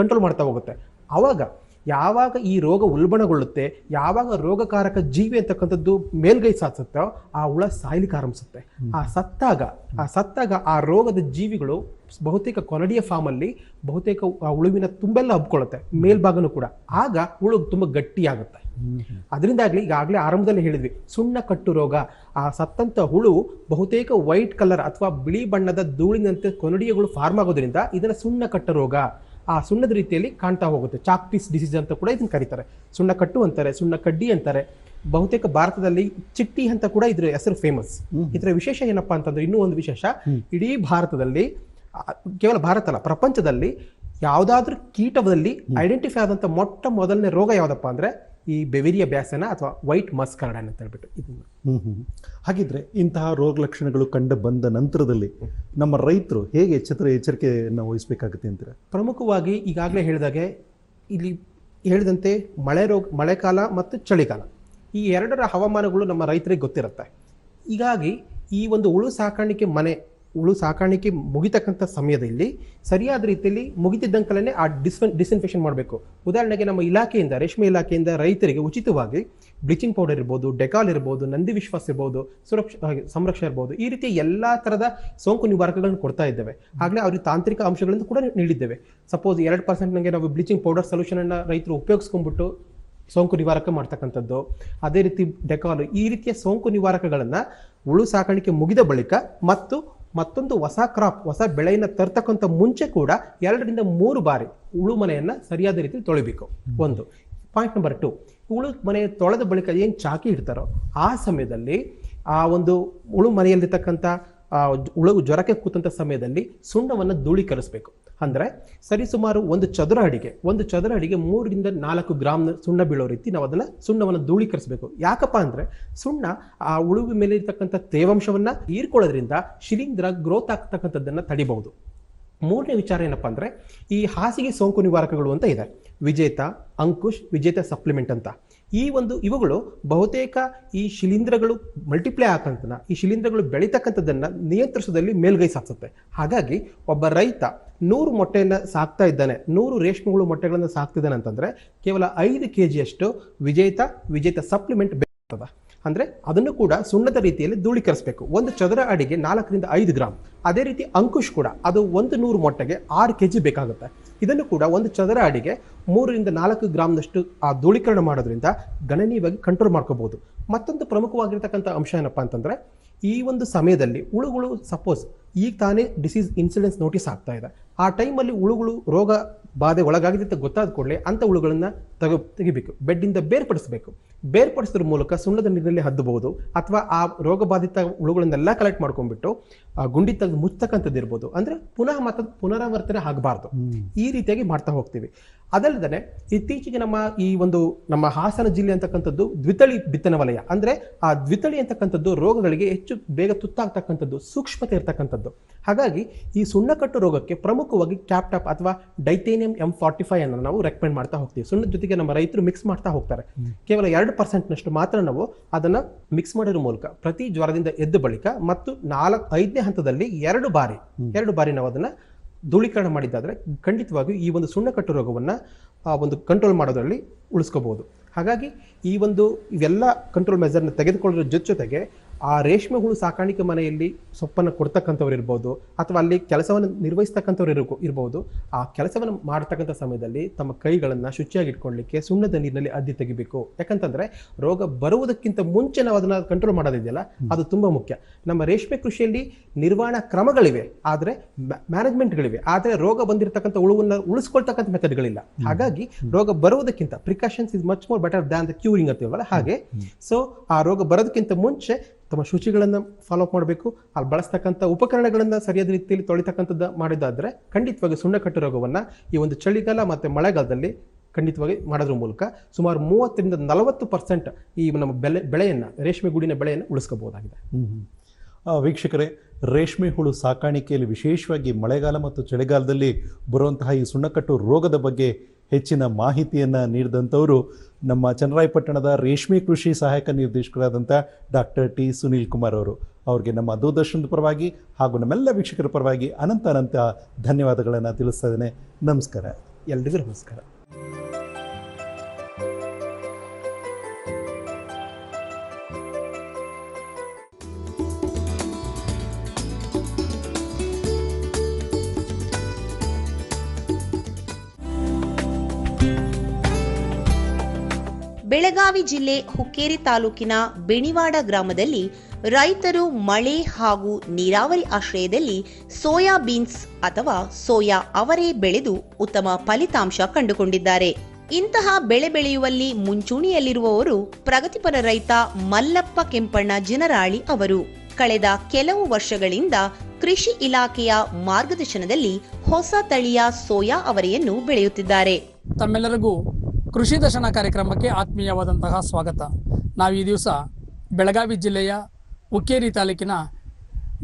ಕಂಟ್ರೋಲ್ ಮಾಡ್ತಾ ಹೋಗುತ್ತೆ. ಆವಾಗ ಯಾವಾಗ ಈ ರೋಗ ಉಲ್ಬಣಗೊಳ್ಳುತ್ತೆ ಯಾವಾಗ ರೋಗಕಾರಕ ಜೀವಿ ಅಂತಕ್ಕಂಥದ್ದು ಮೇಲ್ಗೈ ಸಾಧಿಸುತ್ತೋ ಆ ಹುಳ ಸಾಯ್ಲಿಕ್ಕೆ ಆರಂಭಿಸುತ್ತೆ. ಆ ಸತ್ತಾಗ ಆ ಸತ್ತಾಗ ಆ ರೋಗದ ಜೀವಿಗಳು ಬಹುತೇಕ ಕೊನಡಿಯ ಫಾರ್ಮಲ್ಲಿ ಬಹುತೇಕ ಆ ಹುಳುವಿನ ತುಂಬೆಲ್ಲ ಹಬ್ಕೊಳ್ಳುತ್ತೆ ಮೇಲ್ಭಾಗನೂ ಕೂಡ. ಆಗ ಹುಳು ತುಂಬ ಗಟ್ಟಿಯಾಗುತ್ತೆ. ಅದರಿಂದಾಗ್ಲಿ ಈಗಾಗಲೇ ಆರಂಭದಲ್ಲಿ ಹೇಳಿದ್ವಿ ಸುಣ್ಣ ಕಟ್ಟು ರೋಗ. ಆ ಸತ್ತಂತ ಹುಳು ಬಹುತೇಕ ವೈಟ್ ಕಲರ್ ಅಥವಾ ಬಿಳಿ ಬಣ್ಣದ ಧೂಳಿನಂತೆ ಕೊನಡಿಯಗಳು ಫಾರ್ಮ್ ಆಗೋದ್ರಿಂದ ಇದನ್ನ ಸುಣ್ಣ ಕಟ್ಟು ರೋಗ. ಆ ಸುಣ್ಣದ ರೀತಿಯಲ್ಲಿ ಕಾಣ್ತಾ ಹೋಗುತ್ತೆ. ಚಾಕ್ ಪೀಸ್ ಡಿಸೀಸ್ ಅಂತ ಕೂಡ ಇದನ್ನು ಕರೀತಾರೆ. ಸುಣ್ಣ ಕಟ್ಟು ಅಂತಾರೆ ಸುಣ್ಣ ಕಡ್ಡಿ ಅಂತಾರೆ. ಬಹುತೇಕ ಭಾರತದಲ್ಲಿ ಚಿಟ್ಟಿ ಅಂತ ಕೂಡ ಇದ್ರ ಹೆಸರು ಫೇಮಸ್ ಇದರ ವಿಶೇಷ ಏನಪ್ಪ ಅಂತಂದ್ರೆ ಇನ್ನೂ ಒಂದು ವಿಶೇಷ. ಇಡೀ ಭಾರತದಲ್ಲಿ ಕೇವಲ ಭಾರತ ಅಲ್ಲ ಪ್ರಪಂಚದಲ್ಲಿ ಯಾವುದಾದ್ರೂ ಕೀಟದಲ್ಲಿ ಐಡೆಂಟಿಫೈ ಆದಂತ ಮೊಟ್ಟ ಮೊದಲನೇ ರೋಗ ಯಾವ್ದಪ್ಪ ಅಂದ್ರೆ ಈ ಬೆವೆರಿಯ ಬ್ಯಾಸನ ಅಥವಾ ವೈಟ್ ಮಸ್ಕಾರ್ಡನ್ ಅಂತ ಹೇಳ್ಬಿಟ್ಟು ಇದನ್ನು. ಹಾಗಿದ್ರೆ ಇಂತಹ ರೋಗ ಲಕ್ಷಣಗಳು ಕಂಡು ಬಂದ ನಂತರದಲ್ಲಿ ನಮ್ಮ ರೈತರು ಹೇಗೆ ಎಚ್ಚೆತ್ತರ ಎಚ್ಚರಿಕೆಯನ್ನು ವಹಿಸಬೇಕಾಗುತ್ತೆ ಅಂತೀರಾ? ಪ್ರಮುಖವಾಗಿ ಈಗಾಗಲೇ ಹೇಳಿದಾಗೆ ಇಲ್ಲಿ ಹೇಳಿದಂತೆ ಮಳೆ ರೋಗ ಮಳೆಕಾಲ ಮತ್ತು ಚಳಿಗಾಲ. ಈ ಎರಡರ ಹವಾಮಾನಗಳು ನಮ್ಮ ರೈತರಿಗೆ ಗೊತ್ತಿರುತ್ತೆ. ಹೀಗಾಗಿ ಈ ಒಂದು ಉಳು ಸಾಕಾಣಿಕೆ ಮನೆ ಉಳು ಸಾಕಾಣಿಕೆ ಮುಗಿತಕ್ಕಂಥ ಸಮಯದಲ್ಲಿ ಸರಿಯಾದ ರೀತಿಯಲ್ಲಿ ಮುಗಿತಿದ್ದಂಕಲೇ ಆ ಡಿಸ್ಫನ್, ಡಿಸ್ಇನ್ಫೆಕ್ಷನ್ ಮಾಡಬೇಕು. ಉದಾಹರಣೆಗೆ ನಮ್ಮ ಇಲಾಖೆಯಿಂದ, ರೇಷ್ಮೆ ಇಲಾಖೆಯಿಂದ ರೈತರಿಗೆ ಉಚಿತವಾಗಿ ಬ್ಲೀಚಿಂಗ್ ಪೌಡರ್ ಇರ್ಬೋದು, ಡೆಕಾಲ್ ಇರ್ಬೋದು, ನಂದಿ ವಿಶ್ವಾಸ ಇರ್ಬೋದು, ಸುರಕ್ಷ ಸಂರಕ್ಷ ಇರ್ಬೋದು, ಈ ರೀತಿಯ ಎಲ್ಲ ಥರದ ಸೋಂಕು ನಿವಾರಕಗಳನ್ನು ಕೊಡ್ತಾ ಇದ್ದೇವೆ. ಆಗಲೇ ಅವ್ರಿಗೆ ತಾಂತ್ರಿಕ ಅಂಶಗಳನ್ನು ಕೂಡ ನೀಡಿದ್ದೇವೆ. ಸಪೋಸ್ ಎರಡು ಪರ್ಸೆಂಟ್ ನನಗೆ ನಾವು ಬ್ಲೀಚಿಂಗ್ ಪೌಡರ್ ಸೊಲ್ಯೂಷನ್ ಅನ್ನ ರೈತರು ಉಪಯೋಗಿಸ್ಕೊಂಡ್ಬಿಟ್ಟು ಸೋಂಕು ನಿವಾರಕ ಮಾಡ್ತಕ್ಕಂಥದ್ದು, ಅದೇ ರೀತಿ ಡೆಕಾಲು, ಈ ರೀತಿಯ ಸೋಂಕು ನಿವಾರಕಗಳನ್ನು ಉಳು ಸಾಕಾಣಿಕೆ ಮುಗಿದ ಬಳಿಕ ಮತ್ತು ಮತ್ತೊಂದು ಹೊಸ ಕ್ರಾಪ್ ಹೊಸ ಬೆಳೆಯನ್ನು ತರ್ತಕ್ಕಂಥ ಮುಂಚೆ ಕೂಡ ಎರಡರಿಂದ ಮೂರು ಬಾರಿ ಉಳು ಮನೆಯನ್ನು ಸರಿಯಾದ ರೀತಿಯಲ್ಲಿ ತೊಳಿಬೇಕು. ಒಂದು ಪಾಯಿಂಟ್ ನಂಬರ್ ಟು ಉಳು ಮನೆ ತೊಳೆದ ಬಳಿಕ ಏನು ಚಾಕಿ ಇಡ್ತಾರೋ ಆ ಸಮಯದಲ್ಲಿ ಆ ಒಂದು ಉಳು ಮನೆಯಲ್ಲಿರ್ತಕ್ಕಂಥ ಆ ಉಳು ಜ್ವರಕ್ಕೆ ಕೂತಂಥ ಸಮಯದಲ್ಲಿ ಸುಣ್ಣವನ್ನು ಧೂಳೀಕರಿಸಬೇಕು ಅಂದ್ರೆ ಸರಿಸುಮಾರು ಒಂದು ಚದುರ ಅಡಿಗೆ, ಒಂದು ಚದುರ ಅಡಿಗೆ ಮೂರರಿಂದ ನಾಲ್ಕು ಗ್ರಾಮ್ ಸುಣ್ಣ ಬೀಳೋ ರೀತಿ ನಾವು ಅದನ್ನು ಸುಣ್ಣವನ್ನು ಧೂಳೀಕರಿಸಬೇಕು. ಯಾಕಪ್ಪ ಅಂದರೆ ಸುಣ್ಣ ಆ ಉಳುವಿನ ಮೇಲೆ ಇರ್ತಕ್ಕಂಥ ತೇವಾಂಶವನ್ನು ಹೀರ್ಕೊಳ್ಳೋದ್ರಿಂದ ಶಿಲೀಂಧ್ರ ಗ್ರೋತ್ ಆಗ್ತಕ್ಕಂಥದ್ದನ್ನು ತಡಿಬಹುದು. ಮೂರನೇ ವಿಚಾರ ಏನಪ್ಪ ಅಂದರೆ ಈ ಹಾಸಿಗೆ ಸೋಂಕು ನಿವಾರಕಗಳು ಅಂತ ಇದೆ. ವಿಜೇತ, ಅಂಕುಶ್, ವಿಜೇತ ಸಪ್ಲಿಮೆಂಟ್ ಅಂತ. ಈ ಒಂದು ಇವುಗಳು ಬಹುತೇಕ ಈ ಶಿಲೀಂಧ್ರಗಳು ಮಲ್ಟಿಪ್ಲೈ ಆಗಂತನ ಈ ಶಿಲೀಂಧ್ರಗಳು ಬೆಳೀತಕ್ಕಂಥದ್ದನ್ನ ನಿಯಂತ್ರಿಸೋದಲ್ಲಿ ಮೇಲ್ಗೈ ಸಾಧಿಸುತ್ತೆ ಹಾಗಾಗಿ ಒಬ್ಬ ರೈತ ನೂರು ಮೊಟ್ಟೆಯನ್ನ ಸಾಕ್ತಾ ಇದ್ದಾನೆ, ನೂರು ರೇಷ್ಮೆಗಳು ಮೊಟ್ಟೆಗಳನ್ನು ಸಾಕ್ತಿದ್ದಾನೆ ಅಂತಂದ್ರೆ ಕೇವಲ ಐದು ಕೆ ಜಿಯಷ್ಟು ವಿಜೇತ ವಿಜೇತ ಸಪ್ಲಿಮೆಂಟ್ ಬೇಕಾಗ್ತದ. ಅಂದ್ರೆ ಅದನ್ನು ಕೂಡ ಸುಣ್ಣದ ರೀತಿಯಲ್ಲಿ ಧೂಳೀಕರಿಸಬೇಕು. ಒಂದು ಚದರ ಅಡಿಗೆ ನಾಲ್ಕರಿಂದ ಐದು ಗ್ರಾಮ್ ಅದೇ ರೀತಿ ಅಂಕುಶ್ ಕೂಡ, ಅದು ಒಂದು ನೂರು ಮೊಟ್ಟೆಗೆ ಆರು ಕೆ ಜಿ ಬೇಕಾಗುತ್ತೆ. ಇದನ್ನು ಕೂಡ ಒಂದು ಚದರ ಅಡಿಗೆ ಮೂರರಿಂದ ನಾಲ್ಕು ಗ್ರಾಮ್ನಷ್ಟು ಆ ಧೂಳೀಕರಣ ಮಾಡೋದ್ರಿಂದ ಗಣನೀಯವಾಗಿ ಕಂಟ್ರೋಲ್ ಮಾಡ್ಕೋಬಹುದು ಮತ್ತೊಂದು ಪ್ರಮುಖವಾಗಿರ್ತಕ್ಕಂಥ ಅಂಶ ಏನಪ್ಪ ಅಂತಂದ್ರೆ, ಈ ಒಂದು ಸಮಯದಲ್ಲಿ ಹುಳುಗಳು ಸಪೋಸ್ ಈಗ ತಾನೇ ಡಿಸೀಸ್ ಇನ್ಸಿಡೆನ್ಸ್ ನೋಟಿಸ್ ಆಗ್ತಾ ಇದೆ. ಆ ಟೈಮಲ್ಲಿ ಹುಳುಗಳು ರೋಗ ಬಾಧೆ ಒಳಗಾಗಿದೆ ಅಂತ ಗೊತ್ತಾದ ಕೂಡಲೇ ಅಂಥ ಹುಳುಗಳನ್ನ ತೆಗೆ ತೆಗಿಬೇಕು. ಬೆಡ್ಡಿಂದ ಬೇರ್ಪಡಿಸಬೇಕು. ಬೇರ್ಪಡಿಸಿದ್ರ ಮೂಲಕ ಸುಣ್ಣದ ನೀರಿನಲ್ಲಿ ಹದ್ದಬಹುದು ಅಥವಾ ಆ ರೋಗ ಬಾಧಿತ ಹುಳುಗಳನ್ನೆಲ್ಲ ಕಲೆಕ್ಟ್ ಮಾಡ್ಕೊಂಡ್ಬಿಟ್ಟು ಗುಂಡಿ ತೆಗೆದು ಮುಚ್ಚತಕ್ಕಂಥದ್ದು ಇರ್ಬೋದು. ಅಂದ್ರೆ ಪುನಃ ಮತ್ತೆ ಪುನರಾವರ್ತನೆ ಆಗಬಾರ್ದು. ಈ ರೀತಿಯಾಗಿ ಮಾಡ್ತಾ ಹೋಗ್ತೀವಿ. ಅದಲ್ಲದೆ ಇತ್ತೀಚೆಗೆ ನಮ್ಮ ಈ ಒಂದು ನಮ್ಮ ಹಾಸನ ಜಿಲ್ಲೆ ಅಂತಕ್ಕಂಥದ್ದು ದ್ವಿತಳಿ ಬಿತ್ತನೆ ವಲಯ ಅಂದ್ರೆ ಆ ದ್ವಿತಳಿ ಅಂತಕ್ಕಂಥದ್ದು ರೋಗಗಳಿಗೆ ಹೆಚ್ಚು ಬೇಗ ತುತ್ತಾಗ್ತಕ್ಕಂಥದ್ದು ಸೂಕ್ಷ್ಮತೆ ಇರ್ತಕ್ಕಂಥದ್ದು. ಹಾಗಾಗಿ ಈ ಸುಣ್ಣಕಟ್ಟು ರೋಗಕ್ಕೆ ಪ್ರಮುಖವಾಗಿ ಕ್ಯಾಪ್ಟಾಪ್ ಅಥವಾ ಡೈಟೇನಿಯಂ ಎಂ ಫಾರ್ಟಿ ಫೈವ್ ಅನ್ನು ನಾವು ರೆಕಮೆಂಡ್ ಮಾಡ್ತಾ ಹೋಗ್ತೀವಿ. ಸುಣ್ಣದ ಜೊತೆಗೆ ನಮ್ಮ ರೈತರು ಮಿಕ್ಸ್ ಮಾಡ್ತಾ ಹೋಗ್ತಾರೆ. ಕೇವಲ ಎರಡು ಪರ್ಸೆಂಟ್ನಷ್ಟು ಮಾತ್ರ ನಾವು ಅದನ್ನು ಮಿಕ್ಸ್ ಮಾಡಿರೋ ಮೂಲಕ ಪ್ರತಿ ಜ್ವರದಿಂದ ಎದ್ದ ಬಳಿಕ ಮತ್ತು ನಾಲ್ಕು ಐದನೇ ಹಂತದಲ್ಲಿ ಎರಡು ಬಾರಿ ಎರಡು ಬಾರಿ ನಾವು ಅದನ್ನು ಧೂಳೀಕರಣ ಮಾಡಿದ್ದಾದರೆ ಖಂಡಿತವಾಗಿಯೂ ಈ ಒಂದು ಸುಣ್ಣಕಟ್ಟು ರೋಗವನ್ನು ಒಂದು ಕಂಟ್ರೋಲ್ ಮಾಡೋದರಲ್ಲಿ ಉಳಿಸ್ಕೋಬಹುದು. ಹಾಗಾಗಿ ಈ ಒಂದು ಇವೆಲ್ಲ ಕಂಟ್ರೋಲ್ ಮೆಜರ್ನ ತೆಗೆದುಕೊಳ್ಳೋದ್ರ ಜೊತೆ ಜೊತೆಗೆ ಆ ರೇಷ್ಮೆ ಹುಳು ಸಾಕಾಣಿಕೆ ಮನೆಯಲ್ಲಿ ಸೊಪ್ಪನ್ನು ಕೊಡ್ತಕ್ಕಂಥವ್ರು ಇರ್ಬೋದು ಅಥವಾ ಅಲ್ಲಿ ಕೆಲಸವನ್ನು ನಿರ್ವಹಿಸ್ತಕ್ಕಂಥವ್ರು ಇರ್ಬೋ ಇರ್ಬೋದು ಆ ಕೆಲಸವನ್ನು ಮಾಡ್ತಕ್ಕಂಥ ಸಮಯದಲ್ಲಿ ತಮ್ಮ ಕೈಗಳನ್ನು ಶುಚಿಯಾಗಿ ಇಟ್ಕೊಳ್ಳಿಕ್ಕೆ ಸುಣ್ಣದ ನೀರಿನಲ್ಲಿ ಅದ್ದಿ ತೆಗಿಬೇಕು. ಯಾಕಂತಂದರೆ ರೋಗ ಬರುವುದಕ್ಕಿಂತ ಮುಂಚೆ ನಾವು ಅದನ್ನು ಕಂಟ್ರೋಲ್ ಮಾಡೋದಿದೆಯಲ್ಲ ಅದು ತುಂಬ ಮುಖ್ಯ. ನಮ್ಮ ರೇಷ್ಮೆ ಕೃಷಿಯಲ್ಲಿ ನಿರ್ವಹಣಾ ಕ್ರಮಗಳಿವೆ ಆದರೆ ಮ್ಯಾನೇಜ್ಮೆಂಟ್ಗಳಿವೆ ಆದರೆ ರೋಗ ಬಂದಿರತಕ್ಕಂಥ ಹುಳುವನ್ನು ಉಳಿಸ್ಕೊಳ್ತಕ್ಕಂಥ ಮೆಥಡ್ಗಳಿಲ್ಲ. ಹಾಗಾಗಿ ರೋಗ ಬರುವುದಕ್ಕಿಂತ precautions is much more better than the curing ಅಂತೀವಲ್ಲ ಹಾಗೆ. ಸೊ ಆ ರೋಗ ಬರೋದಕ್ಕಿಂತ ಮುಂಚೆ ತಮ್ಮ ಶುಚಿಗಳನ್ನು ಫಾಲೋ ಅಪ್ ಮಾಡಬೇಕು ಅಲ್ಲಿ ಬಳಸ್ತಕ್ಕಂಥ ಉಪಕರಣಗಳನ್ನು ಸರಿಯಾದ ರೀತಿಯಲ್ಲಿ ತೊಳಿತಕ್ಕಂಥದ್ದು ಮಾಡಿದ್ದಾದರೆ ಖಂಡಿತವಾಗಿ ಸುಣ್ಣಕಟ್ಟು ರೋಗವನ್ನು ಈ ಒಂದು ಚಳಿಗಾಲ ಮತ್ತು ಮಳೆಗಾಲದಲ್ಲಿ ಖಂಡಿತವಾಗಿ ಮಾಡೋದ್ರ ಮೂಲಕ ಸುಮಾರು ಮೂವತ್ತರಿಂದ ನಲವತ್ತು ಪರ್ಸೆಂಟ್ ಈ ನಮ್ಮ ಬೆಲೆ, ಬೆಳೆಯನ್ನು, ರೇಷ್ಮೆ ಗೂಡಿನ ಬೆಳೆಯನ್ನು ಉಳಿಸ್ಕೋಬಹುದಾಗಿದೆ. ವೀಕ್ಷಕರೇ, ರೇಷ್ಮೆ ಹುಳು ಸಾಕಾಣಿಕೆಯಲ್ಲಿ ವಿಶೇಷವಾಗಿ ಮಳೆಗಾಲ ಮತ್ತು ಚಳಿಗಾಲದಲ್ಲಿ ಬರುವಂತಹ ಈ ಸುಣ್ಣಕಟ್ಟು ರೋಗದ ಬಗ್ಗೆ ಹೆಚ್ಚಿನ ಮಾಹಿತಿಯನ್ನು ನೀಡಿದಂಥವರು ನಮ್ಮ ಚನ್ನರಾಯಪಟ್ಟಣದ ರೇಷ್ಮೆ ಕೃಷಿ ಸಹಾಯಕ ನಿರ್ದೇಶಕರಾದಂಥ ಡಾಕ್ಟರ್ ಟಿ ಸುನೀಲ್ ಕುಮಾರ್ ಅವರು. ಅವ್ರಿಗೆ ನಮ್ಮ ದೂರದರ್ಶನದ ಪರವಾಗಿ ಹಾಗೂ ನಮ್ಮೆಲ್ಲ ವೀಕ್ಷಕರ ಪರವಾಗಿ ಅನಂತ ಅನಂತ ಧನ್ಯವಾದಗಳನ್ನು ತಿಳಿಸ್ತಾ ಇದ್ದೇನೆ. ನಮಸ್ಕಾರ. ಎಲ್ರಿಗೂ ನಮಸ್ಕಾರ. ಬೆಳಗಾವಿ ಜಿಲ್ಲೆ ಹುಕ್ಕೇರಿ ತಾಲೂಕಿನ ಬೆಣಿವಾಡ ಗ್ರಾಮದಲ್ಲಿ ರೈತರು ಮಳೆ ಹಾಗೂ ನೀರಾವರಿ ಆಶ್ರಯದಲ್ಲಿ ಸೋಯಾ ಬೀನ್ಸ್ ಅಥವಾ ಸೋಯಾ ಅವರೇ ಬೆಳೆದು ಉತ್ತಮ ಫಲಿತಾಂಶ ಕಂಡುಕೊಂಡಿದ್ದಾರೆ. ಇಂತಹ ಬೆಳೆ ಬೆಳೆಯುವಲ್ಲಿ ಮುಂಚೂಣಿಯಲ್ಲಿರುವವರು ಪ್ರಗತಿಪರ ರೈತ ಮಲ್ಲಪ್ಪ ಕೆಂಪಣ್ಣ ಜಿನರಾಳಿ ಅವರು. ಕಳೆದ ಕೆಲವು ವರ್ಷಗಳಿಂದ ಕೃಷಿ ಇಲಾಖೆಯ ಮಾರ್ಗದರ್ಶನದಲ್ಲಿ ಹೊಸ ತಳಿಯ ಸೋಯಾ ಅವರೆಯನ್ನು ಬೆಳೆಯುತ್ತಿದ್ದಾರೆ. ತಮ್ಮೆಲ್ಲರಿಗೂ ಕೃಷಿ ದರ್ಶನ ಕಾರ್ಯಕ್ರಮಕ್ಕೆ ಆತ್ಮೀಯವಾದಂತಹ ಸ್ವಾಗತ. ನಾವು ಈ ದಿವಸ ಬೆಳಗಾವಿ ಜಿಲ್ಲೆಯ ಉಕ್ಕೇರಿ ತಾಲೂಕಿನ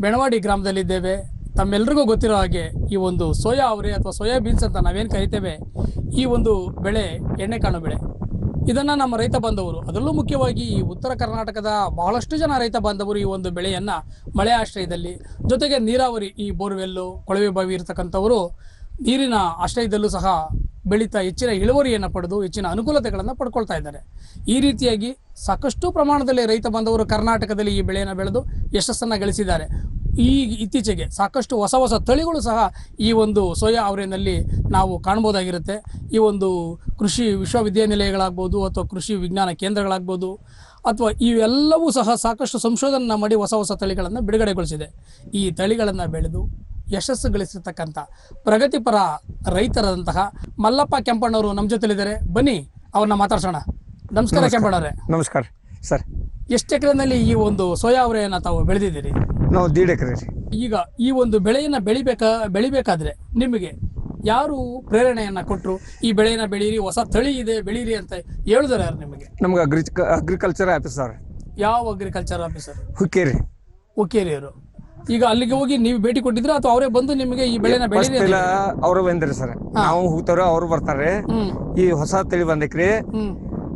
ಬೆಣವಾಡಿ ಗ್ರಾಮದಲ್ಲಿದ್ದೇವೆ. ತಮ್ಮೆಲ್ಲರಿಗೂ ಗೊತ್ತಿರೋ ಹಾಗೆ ಈ ಒಂದು ಸೋಯಾ ಅವರೆ ಅಥವಾ ಸೋಯಾ ಬೀನ್ಸ್ ಅಂತ ನಾವೇನು ಕರಿತೇವೆ, ಈ ಒಂದು ಬೆಳೆ ಎಣ್ಣೆಕಾಳು ಬೆಳೆ. ಇದನ್ನು ನಮ್ಮ ರೈತ ಬಾಂಧವರು, ಅದರಲ್ಲೂ ಮುಖ್ಯವಾಗಿ ಈ ಉತ್ತರ ಕರ್ನಾಟಕದ ಬಹಳಷ್ಟು ಜನ ರೈತ ಬಾಂಧವರು ಈ ಒಂದು ಬೆಳೆಯನ್ನು ಮಳೆ ಆಶ್ರಯದಲ್ಲಿ, ಜೊತೆಗೆ ನೀರಾವರಿ, ಈ ಬೋರ್ವೆಲ್ಲು, ಕೊಳವೆ ಬಾವಿ ಇರತಕ್ಕಂಥವರು ನೀರಿನ ಆಶ್ರಯದಲ್ಲೂ ಸಹ ಬೆಳೀತಾ ಹೆಚ್ಚಿನ ಇಳುವರಿಯನ್ನು ಪಡೆದು ಹೆಚ್ಚಿನ ಅನುಕೂಲತೆಗಳನ್ನು ಪಡ್ಕೊಳ್ತಾ ಇದ್ದಾರೆ. ಈ ರೀತಿಯಾಗಿ ಸಾಕಷ್ಟು ಪ್ರಮಾಣದಲ್ಲಿ ರೈತ ಬಾಂಧವರು ಕರ್ನಾಟಕದಲ್ಲಿ ಈ ಬೆಳೆಯನ್ನು ಬೆಳೆದು ಯಶಸ್ಸನ್ನು ಗಳಿಸಿದ್ದಾರೆ. ಈ ಇತ್ತೀಚೆಗೆ ಸಾಕಷ್ಟು ಹೊಸ ಹೊಸ ತಳಿಗಳು ಸಹ ಈ ಒಂದು ಸೋಯಾ ಅವರಿನಲ್ಲಿ ನಾವು ಕಾಣ್ಬೋದಾಗಿರುತ್ತೆ. ಈ ಒಂದು ಕೃಷಿ ವಿಶ್ವವಿದ್ಯಾನಿಲಯಗಳಾಗ್ಬೋದು ಅಥವಾ ಕೃಷಿ ವಿಜ್ಞಾನ ಕೇಂದ್ರಗಳಾಗ್ಬೋದು ಅಥವಾ ಇವೆಲ್ಲವೂ ಸಹ ಸಾಕಷ್ಟು ಸಂಶೋಧನೆ ಮಾಡಿ ಹೊಸ ಹೊಸ ತಳಿಗಳನ್ನು ಬಿಡುಗಡೆಗೊಳಿಸಿದೆ. ಈ ತಳಿಗಳನ್ನು ಬೆಳೆದು ಯಶಸ್ಸು ಗಳಿಸಿರ್ತಕ್ಕಂಥ ಪ್ರಗತಿಪರ ರೈತರಾದಂತಹ ಮಲ್ಲಪ್ಪ ಕೆಂಪಣ್ಣವರು ನಮ್ಮ ಜೊತೆಲಿದ್ದಾರೆ. ಬನ್ನಿ ಅವ್ರನ್ನ ಮಾತಾಡ್ಸೋಣ. ನಮಸ್ಕಾರ ಕೆಂಪಣ್ಣವ್ರೆ. ನಮಸ್ಕಾರ ಸರ್. ಎಷ್ಟು ಎಕರೆನಲ್ಲಿ ಈ ಒಂದು ಸೋಯಾ ಅವರೆಯನ್ನು ತಾವು ಬೆಳೆದಿದ್ದೀರಿ? ನಾವು ದೀಡ್ ಎಕರೆ ರೀ. ಈಗ ಈ ಒಂದು ಬೆಳೆಯನ್ನು ಬೆಳಿಬೇಕಾ ಬೆಳಿಬೇಕಾದ್ರೆ ನಿಮಗೆ ಯಾರು ಪ್ರೇರಣೆಯನ್ನ ಕೊಟ್ಟರು ಈ ಬೆಳೆಯನ್ನು ಬೆಳೀರಿ ಹೊಸ ತಳಿ ಇದೆ ಬೆಳೀರಿ ಅಂತ ಹೇಳಿದಾರೆ ಯಾರು ನಿಮಗೆ? ನಮ್ಗೆ ಅಗ್ರಿ ಅಗ್ರಿಕಲ್ಚರ್ ಆಫೀಸರ್ ಯಾವ ಅಗ್ರಿಕಲ್ಚರ್ ಆಫೀಸರ್? ಹುಕ್ಕೇರಿ. ಉಕ್ಕೇರಿಯವರು ಈಗ ಅಲ್ಲಿಗೆ ಹೋಗಿ ನೀವು ಭೇಟಿ ಕೊಟ್ಟಿದ್ರ ಅಥವಾ ಅವರೇ ಬಂದು ನಿಮಗೆ ಈ ಬೆಳೆನ ಅಂತ ಇಲ್ಲ ಅವರು ಬಂದ್ರಿ ಸರ್. ನಾವು ಹೋಗ್ತಾರ ಅವ್ರು ಬರ್ತಾರೆ. ಈ ಹೊಸ ತಳಿ ಬಂದೈಕ್ರಿ.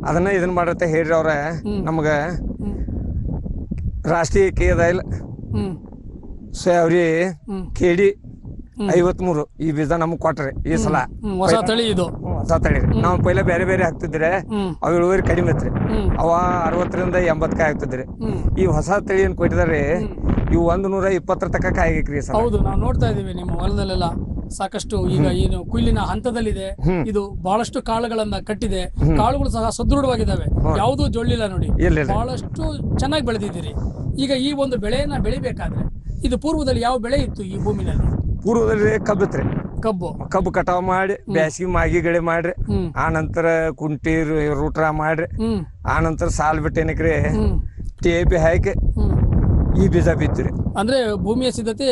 ಅದನ್ನ ಇದನ್ನ ಮಾಡತ್ತೆ ಹೇಳ್ರಿ ಅವ್ರ. ನಮಗ ರಾಷ್ಟ್ರೀಯ ಕೇದ ಇಲ್ಲ ಸೊ ಅವ್ರಿ ಹ್ಮ್. ಕೇಡಿ ಐವತ್ಮೂರು ಈ ಬೀಜ ನಮ್ಗೆ ಕೊಟ್ರಿ ಈ ಸಲ. ಹೊಸ ತಳಿ ಇದು. ಹೊಸ ತಳಿ. ನಾವು ಪೈಲೆ ಬೇರೆ ಬೇರೆ ಹಾಕ್ತಿದ್ರೆ ಅವ್ ಇಳುವರಿ ಕಡಿಮೆ ಐತ್ರಿ. ಅವ ಅರವತ್ತರಿಂದ ಎಂಬತ್ಕಾಯಿ ಕಾಯಿ ಹಾಕ್ತಿದ್ರಿ ಈ ಹೊಸ ತಳಿ ಏನ್ ಕೊಟ್ಟಿದಾರೆ ಇವು ಒಂದ್ ನೂರ ಇಪ್ಪತ್ತರ ತನಕ ಕಾಯಿಗ್ರಿ ಸರ್ ಹೌದು ನಾವು ನೋಡ್ತಾ ಇದೀವಿ ನಿಮ್ಮ ಹೊಲದಲ್ಲೆಲ್ಲ. ಸಾಕಷ್ಟು ಈಗ ಏನು ಕುಯ್ಲಿನ ಹಂತದಲ್ಲಿದೆ. ಇದು ಬಹಳಷ್ಟು ಕಾಳುಗಳನ್ನ ಕಟ್ಟಿದೆ. ಕಾಳುಗಳು ಸಹ ಸದೃಢವಾಗಿದ್ದಾವೆ. ಯಾವುದು ಜೊಳ್ಳಿಲ್ಲ ನೋಡಿ. ಬಹಳಷ್ಟು ಚೆನ್ನಾಗಿ ಬೆಳೆದಿದ್ದೀರಿ. ಈಗ ಈ ಒಂದು ಬೆಳೆಯನ್ನ ಬೆಳಿಬೇಕಾದ್ರೆ ಇದು ಪೂರ್ವದಲ್ಲಿ ಯಾವ ಬೆಳೆ ಇತ್ತು ಈ ಭೂಮಿನಲ್ಲಿ? ಪೂರ್ವದಲ್ಲಿ ಕಬ್ಬಿತ್ರಿ ಕಬ್ಬು. ಕಬ್ಬು ಕಟಾವ್ ಮಾಡಿ ಬ್ಯಾಸಿಗೆ ಮಾಗಿ ಗಳೆ ಮಾಡ್ರಿ. ಆ ನಂತರ ಕುಂಟಿ ರೂಟ್ರ ಮಾಡ್ರಿ. ಆ ನಂತರ ಸಾಲ್ ಬಿಟ್ಟು ಏನಕ್ರಿ? ಟಿ ಎ ಪಿ ಹಾಕಿ ಈ ಬೀಜ ಬಿತ್ತಿರಿ ಅಂದ್ರೆ ಭೂಮಿಯ ಸಿದ್ಧತೆ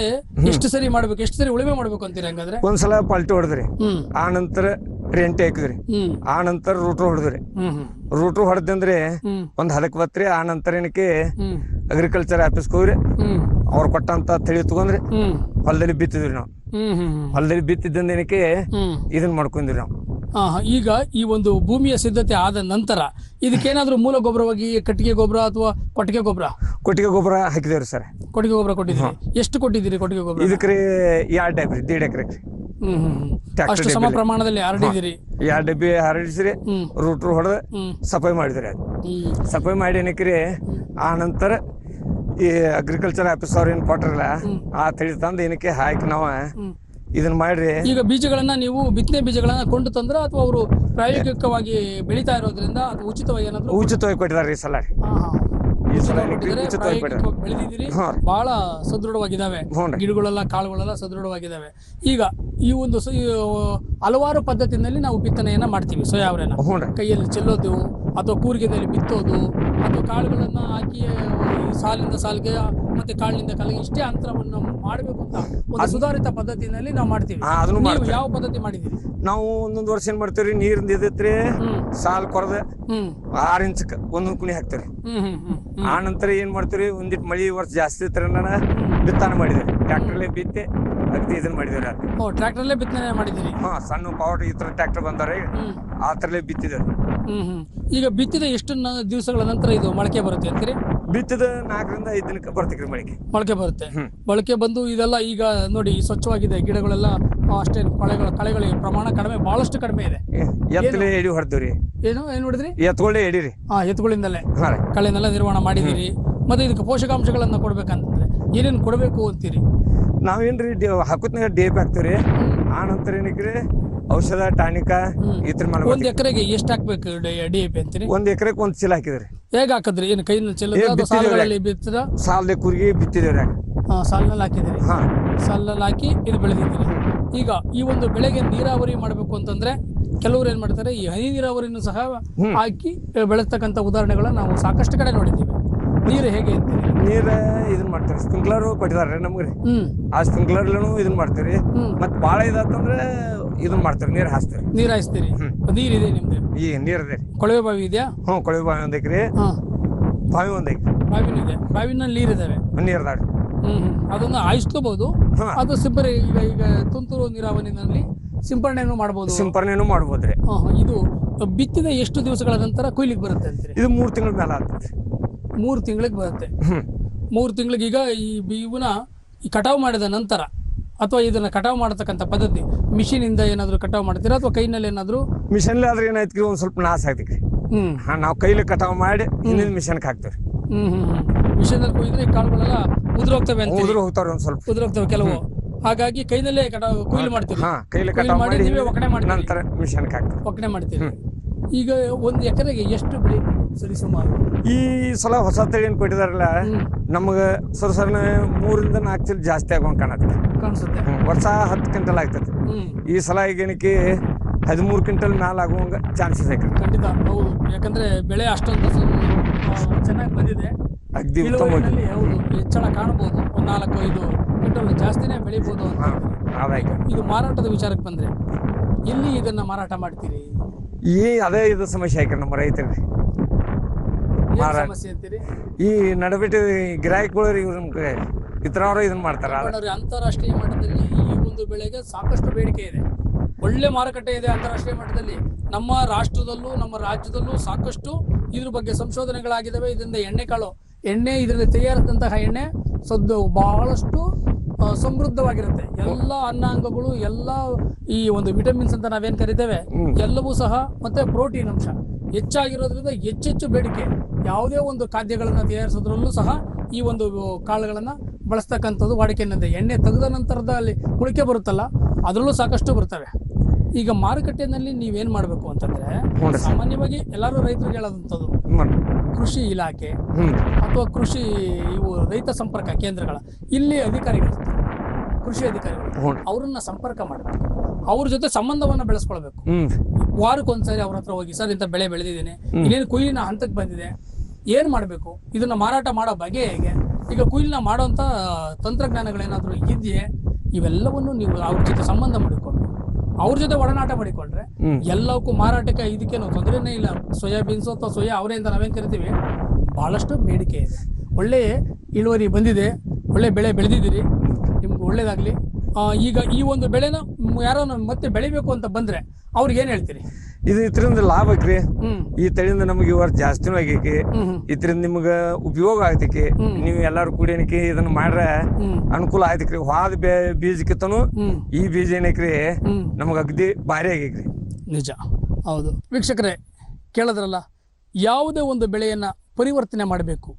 ಎಷ್ಟು ಸರಿ ಮಾಡ್ಬೇಕು ಎಷ್ಟು ಸರಿ ಉಳುಮೆ ಮಾಡ್ಬೇಕು ಅಂತೀರಿ ಹಂಗಂದ್ರೆ? ಒಂದ್ಸಲ ಪಲ್ಟಿ ಹೊಡೆದ್ರಿ. ಆ ನಂತರ ರೆಂಟಿ ಹಾಕಿದ್ರಿ ಹ್ಮ್. ಆ ನಂತರ ರೂಟ್ರು ಹೊಡೆದ್ರಿ. ರೂಟ್ರು ಹೊಡೆದಂದ್ರೆ ಒಂದ್ ಹದಕ್ ಬತ್ರಿ ಆ ನಂತರ ಏನಕ್ಕೆ ಅಗ್ರಿಕಲ್ಚರ್ ಆಫೀಸ್ ಹೋಗ್ರಿ. ಅವ್ರು ಕೊಟ್ಟಂತ ತಳಿ ತಗೊಂಡ್ರಿ ಹೊಲದಲ್ಲಿ ಬಿತ್ತಿದ್ರಿ ನಾವು. ಹೊಲದಲ್ಲಿ ಬಿತ್ತಿದ್ದಂದ ಏನಕ್ಕೆ ಇದನ್ ಇದನ್ನ ಮಾಡ್ಕೊಂಡ್ರಿ ನಾವು ಈಗ ಈ ಒಂದು ಭೂಮಿಯ ಸಿದ್ಧತೆ ಆದ ನಂತರ ಇದಕ್ಕೇನಾದ್ರೂ ಮೂಲ ಗೊಬ್ಬರವಾಗಿ ಕಟ್ಟಿಗೆ ಗೊಬ್ಬರ ಅಥವಾ ಕೊಟ್ಟಿಗೆ ಗೊಬ್ಬರ? ಕೊಟ್ಟಿಗೆ ಗೊಬ್ಬರ ಹಾಕಿದೇವ್ರಿ ಸರ್. ಕೊಟ್ಟಿಗೆ ಗೊಬ್ಬರ ಕೊಟ್ಟಿದ್ದೀರಿ. ಎಷ್ಟು ಕೊಟ್ಟಿದ್ದೀರಿ ಕೊಟ್ಟಿಗೆ ಗೊಬ್ಬರ? ಇದಕ್ರಿ ಎರಡ್ ರೀ ದೇಡ್ ಎಕರೆ ಹ್ಮ್ ಹ್ಮ್ ಹ್ಮ್. ಅಷ್ಟು ಸಮ ಪ್ರಮಾಣದಲ್ಲಿ ಹರಡಿದಿರಿ ಎರಡು ಡಬ್ಬಿ ಹರಡಿಸಿರಿ ರೂಟ್ರು ಹೊಡೆದ ಸಫೈ ಮಾಡಿದ್ರಿ ಅದು. ಸಫಾಯಿ ಮಾಡಿ ಏನಕ್ರಿ ಆ ನಂತರ ಈ ಅಗ್ರಿಕಲ್ಚರ್ ಆಫೀಸ್ ಅವ್ರು ಏನ್ ಕೊಟ್ರಲ್ಲ ಆ ತಳಿ ತಂದು ಏನಕ್ಕೆ ಹಾಕಿ ನಾವು ಇದನ್ನ ಮಾಡ್ರಿ. ಈಗ ಬೀಜಗಳನ್ನ ನೀವು ಬಿತ್ತನೆ ಬೀಜಗಳನ್ನ ಕೊಂಡು ತಂದ್ರ ಅಥವಾ ಅವರು ಪ್ರಾಯೋಗಿಕವಾಗಿ ಬೆಳೀತಾ ಇರೋದ್ರಿಂದ ಅದು ಉಚಿತವಾಗಿ ಏನಾದ್ರು ಉಚಿತವಾಗಿ ಕೊಟ್ಟಿದ್ದಾರೆ ಈ ಸಲ. ಈ ಸಲ ಬೆಳೆದಿದ್ದೀರಿ ಬಹಳ ಸದೃಢವಾಗಿದ್ದಾವೆ. ಗಿಡಗಳೆಲ್ಲ ಕಾಳುಗಳೆಲ್ಲ ಸದೃಢವಾಗಿದ್ದಾವೆ. ಈಗ ಈ ಒಂದು ಹಲವಾರು ಪದ್ಧತಿನಲ್ಲಿ ನಾವು ಬಿತ್ತನೆಯನ್ನ ಮಾಡ್ತೀವಿ ಸೋಯಾವರೆನ ಕೈಯಲ್ಲಿ ಚೆಲ್ಲೋದು ಅಥವಾ ಕೂರಿಗೆದಲ್ಲಿ ಬಿತ್ತೋದು ಅಥವಾ ಕಾಳುಗಳನ್ನು ಹಾಕಿ ಸಾಲಿಂದ ಸಾಲಿಗೆ ಮತ್ತೆ ಕಾಳಿನಿಂದ ಕಾಲಿಗೆ ಇಷ್ಟೇ ಅಂತರವನ್ನು ಮಾಡಬೇಕು ಅಂತ ಒಂದು ಸುಧಾರಿತ ಪದ್ಧತಿನಲ್ಲಿ ನಾವು ಮಾಡ್ತೀವಿ. ಹಾ, ಅದನ್ನು ನೀವು. ಯಾವ ಪದ್ಧತಿ ಮಾಡಿದ್ದೀರಿ? ನಾವು ಒಂದೊಂದು ವರ್ಷ ಏನ್ ಮಾಡ್ತೇವ್ರಿ? ನೀರಿಂದ ಇದೈತ್ರಿ ಸಾಲ್ ಕೊರದ ಹ್ಮ್. ಆರ್ ಇಂಚ್ ಒಂದೊಂದು ಕುಣಿ ಹಾಕ್ತೇವ್ರಿ. ಹ್ಮ್ ಹ್ಮ್ ಹ್ಮ್ ಹ್ಮ್. ಆ ನಂತರ ಏನ್ ಮಾಡ್ತೇವ್ರಿ? ಒಂದಿಟ್ ಮಳಿ ವರ್ಷ ಜಾಸ್ತಿ ಇತ್ರ ಬಿತ್ತಾನ ಮಾಡಿದ್ರಿ ಟ್ರ್ಯಾಕ್ಟರ್ಲೆ ಬಿತ್ತೆ ಅಗದಿ ಇದನ್ನ ಮಾಡಿದೇವ್ರಿ ಓ ಟ್ರ್ಯಾಕ್ಟರ್ಲೇ ಬಿತ್ತನೆ ಮಾಡಿದೀವಿ ಹಾ ಸಣ್ಣ ಪವರ್ ಈ ತರ ಟ್ರ್ಯಾಕ್ಟರ್ ಬಂದಾರೆ. ಹ್ಮ್. ಆ ತರಲೆ ಹ್ಮ್. ಈಗ ಬಿತ್ತಿದ ಎಷ್ಟು ನ- ದಿವಸಗಳ ನಂತರ ಇದು ಮೊಳಕೆ ಬರುತ್ತೆ ಅಂತೀರಿ? ಬಿತ್ತಿದ ನಾಲ್ಕರಿಂದ ಐದು ದಿನಕ್ಕೆ ಬರ್ತೈತ್ರಿ ಮಳಿಗೆ ಮೊಳಕೆ. ಬರುತ್ತೆ. ಹ್ಮ್. ಮೊಳಕೆ ಬಂದು ಇದೆಲ್ಲ ಈಗ ನೋಡಿ ಸ್ವಚ್ಛವಾಗಿದೆ ಗಿಡಗಳೆಲ್ಲ ಅಷ್ಟೇ ಕಳೆಗಳ ಕಳೆಗಳ ಪ್ರಮಾಣ ಕಡಿಮೆ ಬಹಳಷ್ಟು ಕಡಿಮೆ ಇದೆ. ಎತ್ತಲೆ ಎಡಿ ಹೊಡೆದ್ರಿ ಏನು ಏನ್ ನೋಡಿದ್ರಿ? ಎತ್ಕೊಳ್ಳೆ ಎಡಿರಿ. ಹಾ ಎತ್ತುಗಳಿಂದಲೇ ಹಾ. ರೀ ಕಳೆನೆಲ್ಲ ನಿರ್ವಹಣೆ ಮಾಡಿದೀರಿ ಮತ್ತೆ ಇದಕ್ಕೆ ಪೋಷಕಾಂಶಗಳನ್ನ ಕೊಡ್ಬೇಕಂತಂದ್ರೆ ಏನೇನು ಕೊಡಬೇಕು ಅಂತೀರಿ? ನಾವೇನ್ರಿ ಹಾಕುತ್ನಾಗ ಡೇಪ್ ಹಾಕ್ತೇವ್ರಿ. ಆ ನಂತರ ಏನಕ್ರಿ ಔಷಧ ಟಾನಿಕ ಇದ್ರ ಒಂದ್ ಎಕರೆಗೆ ಎಷ್ಟ್ ಹಾಕ್ಬೇಕು ಡಿ ಎ ಪಿ ಅಂತೀರಿ? ಒಂದ್ ಎಕರೆಗೆ ಒಂದ್ ಚೀಲ ಹಾಕಿದ್ರಿ. ಹೇಗ್ ಹಾಕಿದ್ರಿ? ಏನು ಕೈನ ಚೀಲ ಸಾಲಗಳಲ್ಲಿ ಬಿತ್ತದ ಸಾಲದ ಕುರ್ಗಿ ಬಿತ್ತಿದೇವ್ರಿ ಹಾ ಸಾಲಿನಲ್ಲಿ ಹಾಕಿದಿರಿ ಹಾ. ಸಾಲಲ್ಲಿ ಹಾಕಿ ಇದು ಬೆಳೆದಿದ್ದೀರಿ. ಈಗ ಈ ಒಂದು ಬೆಳೆಗೆ ನೀರಾವರಿ ಮಾಡಬೇಕು ಅಂತಂದ್ರೆ ಕೆಲವರು ಏನ್ ಮಾಡ್ತಾರೆ ಈ ಹನಿ ನೀರಾವರಿನೂ ಸಹ ಹಾಕಿ ಬೆಳೆತಕ್ಕಂತ ಉದಾಹರಣೆಗಳನ್ನ ನಾವು ಸಾಕಷ್ಟು ಕಡೆ ನೋಡಿದ್ದೀವಿ. ನೀರು ಹೇಗೆ ನೀರ ಇದನ್ ಮಾಡ್ತಾರೆ. ಸ್ಪ್ರಿಂಕ್ಲರ್ ಕೊಟ್ಟಿದಾರ್ರಿ ನಮ್ಗ್ರಿ ಆ ಸ್ಪ್ರಿಂಕ್ಲರ್ ಇದನ್ ಮಾಡ್ತೀರಿ. ಮತ್ತೆ ಮತ್ ಬಾಳ ಇದಾತಂದ್ರ ಇದನ್ ಮಾಡ್ತೇವ್ರಿ ನೀರ್ ಹಾಸ್ತೀರಿ. ನೀರ್ ಹಾಯಿಸ್ತೀರಿ? ನೀರಿದೆ ನಿಮ್ದು? ಈ ನೀರ್ ಇದೆ. ಕೊಳವೆ ಬಾವಿ ಇದೆಯಾ? ಹ್ಞೂ ಕೊಳವೆ ಬಾವಿ ಒಂದ್ ಐಕ್ರಿ ಹಾ. ಬಾವಿ ಒಂದ್ ಐಕ್ರಿ ಬಾವಿನೂ ಇದೆ. ಬಾವಿನಲ್ಲಿ ನೀರಿದಾವೆ ನೀರ್ ಅದಾವ್ರಿ ಹ್ಮ್ ಹ್ಮ್. ಅದನ್ನ ಹಾಯಿಸ್ಕೋಬಹುದು ಹಾ. ಅದು ಸಿಬ್ಬರಿ ಈಗ ಈಗ ತುಂತುರು ನೀರಾವರಿನಲ್ಲಿ ಸಿಂಪರಣೆಯನ್ನು ಮಾಡಬಹುದು ಸಿಂಪರಣೆನೂ ಮಾಡ್ಬೋದ್ರಿ. ಹಾ, ಹಾ. ಇದು ಬಿತ್ತಿದ ಎಷ್ಟು ದಿವಸಗಳ ನಂತರ ಕೊಯ್ಲಿಗೆ ಬರುತ್ತೆ ಅಂತೀರಿ? ಇದು ಮೂರ್ ತಿಂಗಳ ಮೇಲೆ ಆಗ್ತದೆ. ಮೂರು ತಿಂಗಳಿಗೆ ಬರುತ್ತೆ. ಹ್ಮ್. ಮೂರು ತಿಂಗಳಿಗೆ ಈಗ ಈ ಬೀವನ ಇವನ್ನ ಈ ಕಟಾವು ಮಾಡಿದ ನಂತರ ಅಥವಾ ಇದನ್ನ ಕಟಾವು ಮಾಡತಕ್ಕಂತ ಪದ್ಧತಿ ಮಿಷಿನ್ ಇಂದ ಏನಾದ್ರು ಕಟಾವು ಮಾಡ್ತೀರಾ ಅಥವಾ ಕೈನಲ್ಲಿ ಏನಾದ್ರು? ಮಿಷನ್ಲಿ ಆದ್ರೆ ಏನಾಯ್ತು ಒಂದ್ ಸ್ವಲ್ಪ ನಾಶ ಆಗ್ತಿ ಹ್ಮ್. ಹಾ ನಾವ್ ಕೈಲಿ ಕಟಾವ್ ಮಾಡಿ ಇನ್ನೊಂದು ಮಿಷನ್ಗೆ ಹಾಕ್ತೇವ್ರಿ ಹ್ಮ್ ಹ್ಮ್ ಹ್ಮ್. ಮಿಷನ್ ಅಲ್ಲಿ ಕೊಯ್ದ್ರೆ ಈ ಕಾಳುಗಳೆಲ್ಲ ಉದುರೋಗ್ತವೆ ಅಂತ ಉದ್ರ ಹೋಗ್ತಾವ್ರಿ ಒಂದ್ ಸ್ವಲ್ಪ. ಉದುರೋಗ್ತವೆ ಕೆಲವು. ಹಾಗಾಗಿ ಕೈನಲ್ಲೇ ಕಟಾವು ಕೊಯ್ಲು ಮಾಡ್ತೀವಿ ಹಾ ಕೈಲಿ ಕೊಯ್ಲು ಕಟಾವ್ ಮಾಡಿ ಮಾಡಿ ನೀವೇ ಒಕ್ಕಣೆ ಮಾಡ್ತೀರಿ. ನಂತರ ಮಿಷನ್ಗೆ ಹಾಕ್ತೇವೆ. ಒಕ್ಕಣೆ ಮಾಡ್ತೀವಿ ಈಗ ಒಂದು ಎಕರೆಗೆ ಎಷ್ಟು ಬೆಳೆ ಸರಿ ಸುಮಾರು ಈ ಸಲ ಹೊಸ ತಳಿ ಏನ್ ಕೊಟ್ಟಿದಾರಲ್ಲ ನಮಗ ಸರ್ ಸರ್ ಮೂರಿಂದ ನಾಲ್ಕು ಚೀಲ ಜಾಸ್ತಿ ಆಗೋಣ ಕಾಣತ್ತೆ. ಕಾಣಿಸುತ್ತೆ. ವರ್ಷ ಹತ್ತು ಕ್ವಿಂಟಲ್ ಆಗ್ತೈತಿ. ಈ ಸಲ ಈಗ ಏನಕ್ಕೆ ಹದಿಮೂರು ಕ್ವಿಂಟಲ್ ಮ್ಯಾಲ ಆಗುವ ಚಾನ್ಸಸ್ ಐತಿ. ಖಂಡಿತ ಹೌದು. ಯಾಕಂದ್ರೆ ಬೆಳೆ ಅಷ್ಟೊಂದು ಚೆನ್ನಾಗಿ ಬಂದಿದೆ. ಅಗ್ದಿ ಉತ್ತಮವಾಗಿ ಹೌದು ಹೆಚ್ಚಳ ಕಾಣಬಹುದು ಒಂದು ನಾಲ್ಕು ಐದು ಕ್ವಿಂಟಲ್ ಜಾಸ್ತಿನೇ ಬೆಳಿಬಹುದು ಅಂತ ಇದು ಮಾರಾಟದ ವಿಚಾರಕ್ಕೆ ಬಂದ್ರೆ ಎಲ್ಲಿ ಇದನ್ನ ಮಾರಾಟ ಮಾಡ್ತೀರಿ? ಈ ಅದೇ ಇದು ಸಮಸ್ಯೆ ಆಯ್ತು ನಮ್ಮ ರೈತರಿಗೆ. ಮಾರಾಟ. ಈ ನಡಬಿಟ್ಟು ಗಿರಾಯಿಗಳು ಇವ್ರ ಇತರವರು ಇದನ್ನ ಮಾಡ್ತಾರ. ಅಂತಾರಾಷ್ಟ್ರೀಯ ಮಟ್ಟದಲ್ಲಿ ಈ ಒಂದು ಬೆಳೆಗೆ ಸಾಕಷ್ಟು ಬೇಡಿಕೆ ಇದೆ. ಒಳ್ಳೆ ಮಾರುಕಟ್ಟೆ ಇದೆ ಅಂತಾರಾಷ್ಟ್ರೀಯ ಮಟ್ಟದಲ್ಲಿ. ನಮ್ಮ ರಾಷ್ಟ್ರದಲ್ಲೂ ನಮ್ಮ ರಾಜ್ಯದಲ್ಲೂ ಸಾಕಷ್ಟು ಇದ್ರ ಬಗ್ಗೆ ಸಂಶೋಧನೆಗಳಾಗಿದ್ದಾವೆ. ಇದರಿಂದ ಎಣ್ಣೆ ಕಾಳು ಎಣ್ಣೆ ಇದರಲ್ಲಿ ತಯಾರಿಸಿದಂತಹ ಎಣ್ಣೆ ಸದ್ದು ಬಹಳಷ್ಟು ಸಮೃದ್ಧವಾಗಿರುತ್ತೆ. ಎಲ್ಲ ಅನ್ನಾಂಗಗಳು ಎಲ್ಲ ಈ ಒಂದು ವಿಟಮಿನ್ಸ್ ಅಂತ ನಾವೇನ್ ಕರಿತೇವೆ? ಎಲ್ಲವೂ ಸಹ ಮತ್ತೆ ಪ್ರೋಟೀನ್ ಅಂಶ. ಹೆಚ್ಚಾಗಿರೋದ್ರಿಂದ ಹೆಚ್ಚೆಚ್ಚು ಬೇಡಿಕೆ. ಯಾವುದೇ ಒಂದು ಖಾದ್ಯಗಳನ್ನ ತಯಾರಿಸೋದ್ರಲ್ಲೂ ಸಹ ಈ ಒಂದು ಕಾಳುಗಳನ್ನ ಬಳಸ್ತಕ್ಕಂಥದ್ದು ವಾಡಿಕೆಯನ್ನದೆ ಎಣ್ಣೆ ತೆಗೆದ ನಂತರದಲ್ಲಿ ಉಳಿಕೆ ಬರುತ್ತಲ್ಲ ಅದರಲ್ಲೂ ಸಾಕಷ್ಟು ಬರ್ತವೆ. ಈಗ ಮಾರುಕಟ್ಟೆನಲ್ಲಿ ನೀವೇನ್ ಮಾಡಬೇಕು ಅಂತಂದ್ರೆ ಸಾಮಾನ್ಯವಾಗಿ ಎಲ್ಲರೂ ರೈತರಿಗೆ ಹೇಳೋದಂಥದ್ದು ಕೃಷಿ ಇಲಾಖೆ ಅಥವಾ ಕೃಷಿ ಇವು ರೈತ ಸಂಪರ್ಕ ಕೇಂದ್ರಗಳ ಇಲ್ಲಿ ಅಧಿಕಾರಿಗಳು ಕೃಷಿ ಅಧಿಕಾರಿಗಳು ಅವ್ರನ್ನ ಸಂಪರ್ಕ ಮಾಡಬೇಕು. ಅವ್ರ ಜೊತೆ ಸಂಬಂಧವನ್ನ ಬೆಳೆಸ್ಕೊಳ್ಬೇಕು. ವಾರಕ್ಕೊಂದ್ಸರಿ ಅವ್ರ ಹತ್ರ ಹೋಗಿ ಸರ್ ಇಂಥ ಬೆಳೆ ಬೆಳೆದಿದ್ದೇನೆ. ಇನ್ನೇನು ಕುಯ್ಲಿನ ಹಂತಕ್ಕೆ ಬಂದಿದೆ. ಏನ್ ಮಾಡಬೇಕು? ಇದನ್ನ ಮಾರಾಟ ಮಾಡೋ ಬಗೆ ಹೇಗೆ? ಈಗ ಕೊಯ್ಲಿನ ಮಾಡೋಂಥ ತಂತ್ರಜ್ಞಾನಗಳೇನಾದರೂ ಇದೆಯೇ? ಇವೆಲ್ಲವನ್ನು ನೀವು ಅವ್ರ ಜೊತೆ ಸಂಬಂಧ ಮಾಡಿಕೊಂಡು ಅವ್ರ ಜೊತೆ ಒಡನಾಟ ಮಾಡಿಕೊಂಡ್ರೆ ಎಲ್ಲವಕ್ಕೂ ಮಾರಾಟಕ್ಕೆ ಇದಕ್ಕೇನು ತೊಂದರೆನೇ ಇಲ್ಲ. ಸೋಯಾಬೀನ್ಸ್ ಅಥವಾ ಸೋಯಾ ಅವರೇ ಅಂತ ನಾವೇನ್ ಕರಿತೀವಿ? ಬಹಳಷ್ಟು ಬೇಡಿಕೆ ಇದೆ. ಒಳ್ಳೆ ಇಳುವರಿ ಬಂದಿದೆ. ಒಳ್ಳೆ ಬೆಳೆ ಬೆಳೆದಿದ್ದೀರಿ. ನಿಮ್ಗೆ ಒಳ್ಳೇದಾಗಲಿ. ಈಗ ಈ ಒಂದು ಬೆಳೆನ ಯಾರೋ ಮತ್ತೆ ಬೆಳಿಬೇಕು ಅಂತ ಬಂದ್ರೆ ಅವ್ರಿಗೆ ಏನ್ ಹೇಳ್ತೀರಿ? ಇದು ಇದರಿಂದ ಲಾಭ ಐತ್ರಿ. ಈ ತಳಿಯಿಂದ ನಮಗೆ ಇವರ್ ವರ್ಷ ಜಾಸ್ತಿನೂ ಆಗೈತಿ. ಇದ್ರಿಂದ ನಿಮ್ಗ ಉಪಯೋಗ ಆಗ್ತೈತಿ. ನೀವು ಎಲ್ಲಾರು ಕೂಡಿನಕಿ ಇದನ್ನ ಮಾಡ್ರ ಅನುಕೂಲ ಆಯ್ತಕ್ರಿ ಹಾದ ಬೇ ಬೀಜಕ್ಕಿಂತನೂ ಈ ಬೀಜ ಏನೈಕ್ರಿ ನಮಗ ಅಗದಿ ಭಾರಿ ಆಗೈತ್ರಿ. ನಿಜ. ಹೌದು. ವೀಕ್ಷಕರೇ ಕೇಳಿದ್ರಲ್ಲ ಯಾವುದೇ ಒಂದು ಬೆಳೆಯನ್ನು ಪರಿವರ್ತನೆ ಮಾಡಬೇಕು.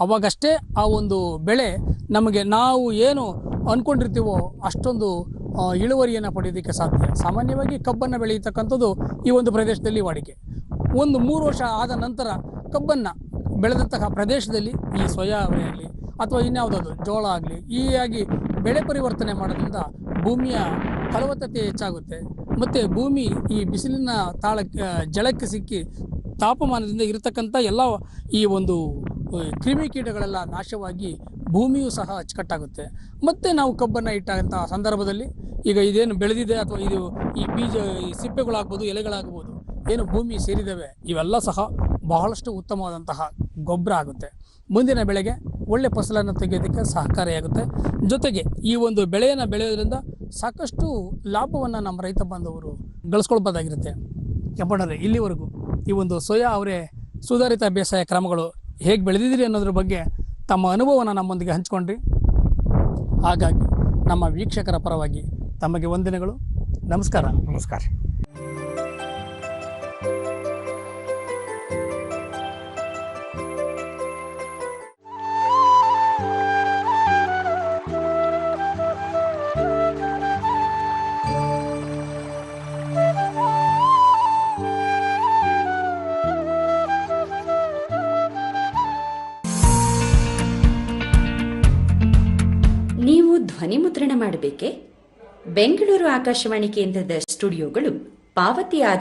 ಅವಾಗಷ್ಟೇ ಆ ಒಂದು ಬೆಳೆ ನಮಗೆ ನಾವು ಏನು ಅನ್ಕೊಂಡಿರ್ತೀವೋ ಅಷ್ಟೊಂದು ಇಳುವರಿಯನ್ನು ಪಡೆಯೋದಕ್ಕೆ ಸಾಧ್ಯ. ಸಾಮಾನ್ಯವಾಗಿ ಕಬ್ಬನ್ನು ಬೆಳೆಯತಕ್ಕಂಥದ್ದು ಈ ಒಂದು ಪ್ರದೇಶದಲ್ಲಿ ವಾಡಿಕೆ. ಒಂದು ಮೂರು ವರ್ಷ ಆದ ನಂತರ ಕಬ್ಬನ್ನು ಬೆಳೆದಂತಹ ಪ್ರದೇಶದಲ್ಲಿ ಈ ಸೋಯಾ ಆಗಲಿ ಅಥವಾ ಇನ್ಯಾವುದಾದ್ರು ಜೋಳ ಆಗಲಿ ಈ ಆಗಿ ಬೆಳೆ ಪರಿವರ್ತನೆ ಮಾಡೋದ್ರಿಂದ ಭೂಮಿಯ ಫಲವತ್ತತೆ ಹೆಚ್ಚಾಗುತ್ತೆ. ಮತ್ತು ಭೂಮಿ ಈ ಬಿಸಿಲಿನ ತಾಳಕ್ಕೆ ಜಳಕ್ಕೆ ಸಿಕ್ಕಿ ತಾಪಮಾನದಿಂದ ಇರತಕ್ಕಂಥ ಎಲ್ಲ ಈ ಒಂದು ಕ್ರಿಮಿಕೀಟಗಳೆಲ್ಲ ನಾಶವಾಗಿ ಭೂಮಿಯೂ ಸಹ ಅಚ್ಚುಕಟ್ಟಾಗುತ್ತೆ. ಮತ್ತು ನಾವು ಕಬ್ಬನ್ನು ಇಟ್ಟಾಗಂಥ ಸಂದರ್ಭದಲ್ಲಿ ಈಗ ಇದೇನು ಬೆಳೆದಿದೆ ಅಥವಾ ಇದು ಈ ಬೀಜ, ಈ ಸಿಪ್ಪೆಗಳಾಗ್ಬೋದು, ಎಲೆಗಳಾಗ್ಬೋದು, ಏನು ಭೂಮಿ ಸೇರಿದವೆ, ಇವೆಲ್ಲ ಸಹ ಬಹಳಷ್ಟು ಉತ್ತಮವಾದಂತಹ ಗೊಬ್ಬರ ಆಗುತ್ತೆ. ಮುಂದಿನ ಬೆಳೆಗೆ ಒಳ್ಳೆ ಫಸಲನ್ನು ತೆಗೆಯೋದಕ್ಕೆ ಸಹಕಾರಿಯಾಗುತ್ತೆ. ಜೊತೆಗೆ ಈ ಒಂದು ಬೆಳೆಯನ್ನು ಬೆಳೆಯೋದ್ರಿಂದ ಸಾಕಷ್ಟು ಲಾಭವನ್ನು ನಮ್ಮ ರೈತ ಬಾಂಧವರು ಗಳಿಸ್ಕೊಳ್ಬೋದಾಗಿರುತ್ತೆ. ಕೆಂಪಣ್ಣರೇ ಇಲ್ಲಿವರೆಗೂ ಈ ಒಂದು ಸೋಯಾ ಅವರೇ ಸುಧಾರಿತ ಬೇಸಾಯ ಕ್ರಮಗಳು ಹೇಗೆ ಬೆಳೆದಿದ್ದೀರಿ ಅನ್ನೋದ್ರ ಬಗ್ಗೆ ತಮ್ಮ ಅನುಭವವನ್ನು ನಮ್ಮೊಂದಿಗೆ ಹಂಚ್ಕೊಂಡ್ರಿ. ಹಾಗಾಗಿ ನಮ್ಮ ವೀಕ್ಷಕರ ಪರವಾಗಿ ತಮಗೆ ವಂದನೆಗಳು. ನಮಸ್ಕಾರ. ನಮಸ್ಕಾರ. ಬೆಂಗಳೂರು ಆಕಾಶವಾಣಿ ಕೇಂದ್ರದ ಸ್ಟುಡಿಯೋಗಳು ಪಾವತಿ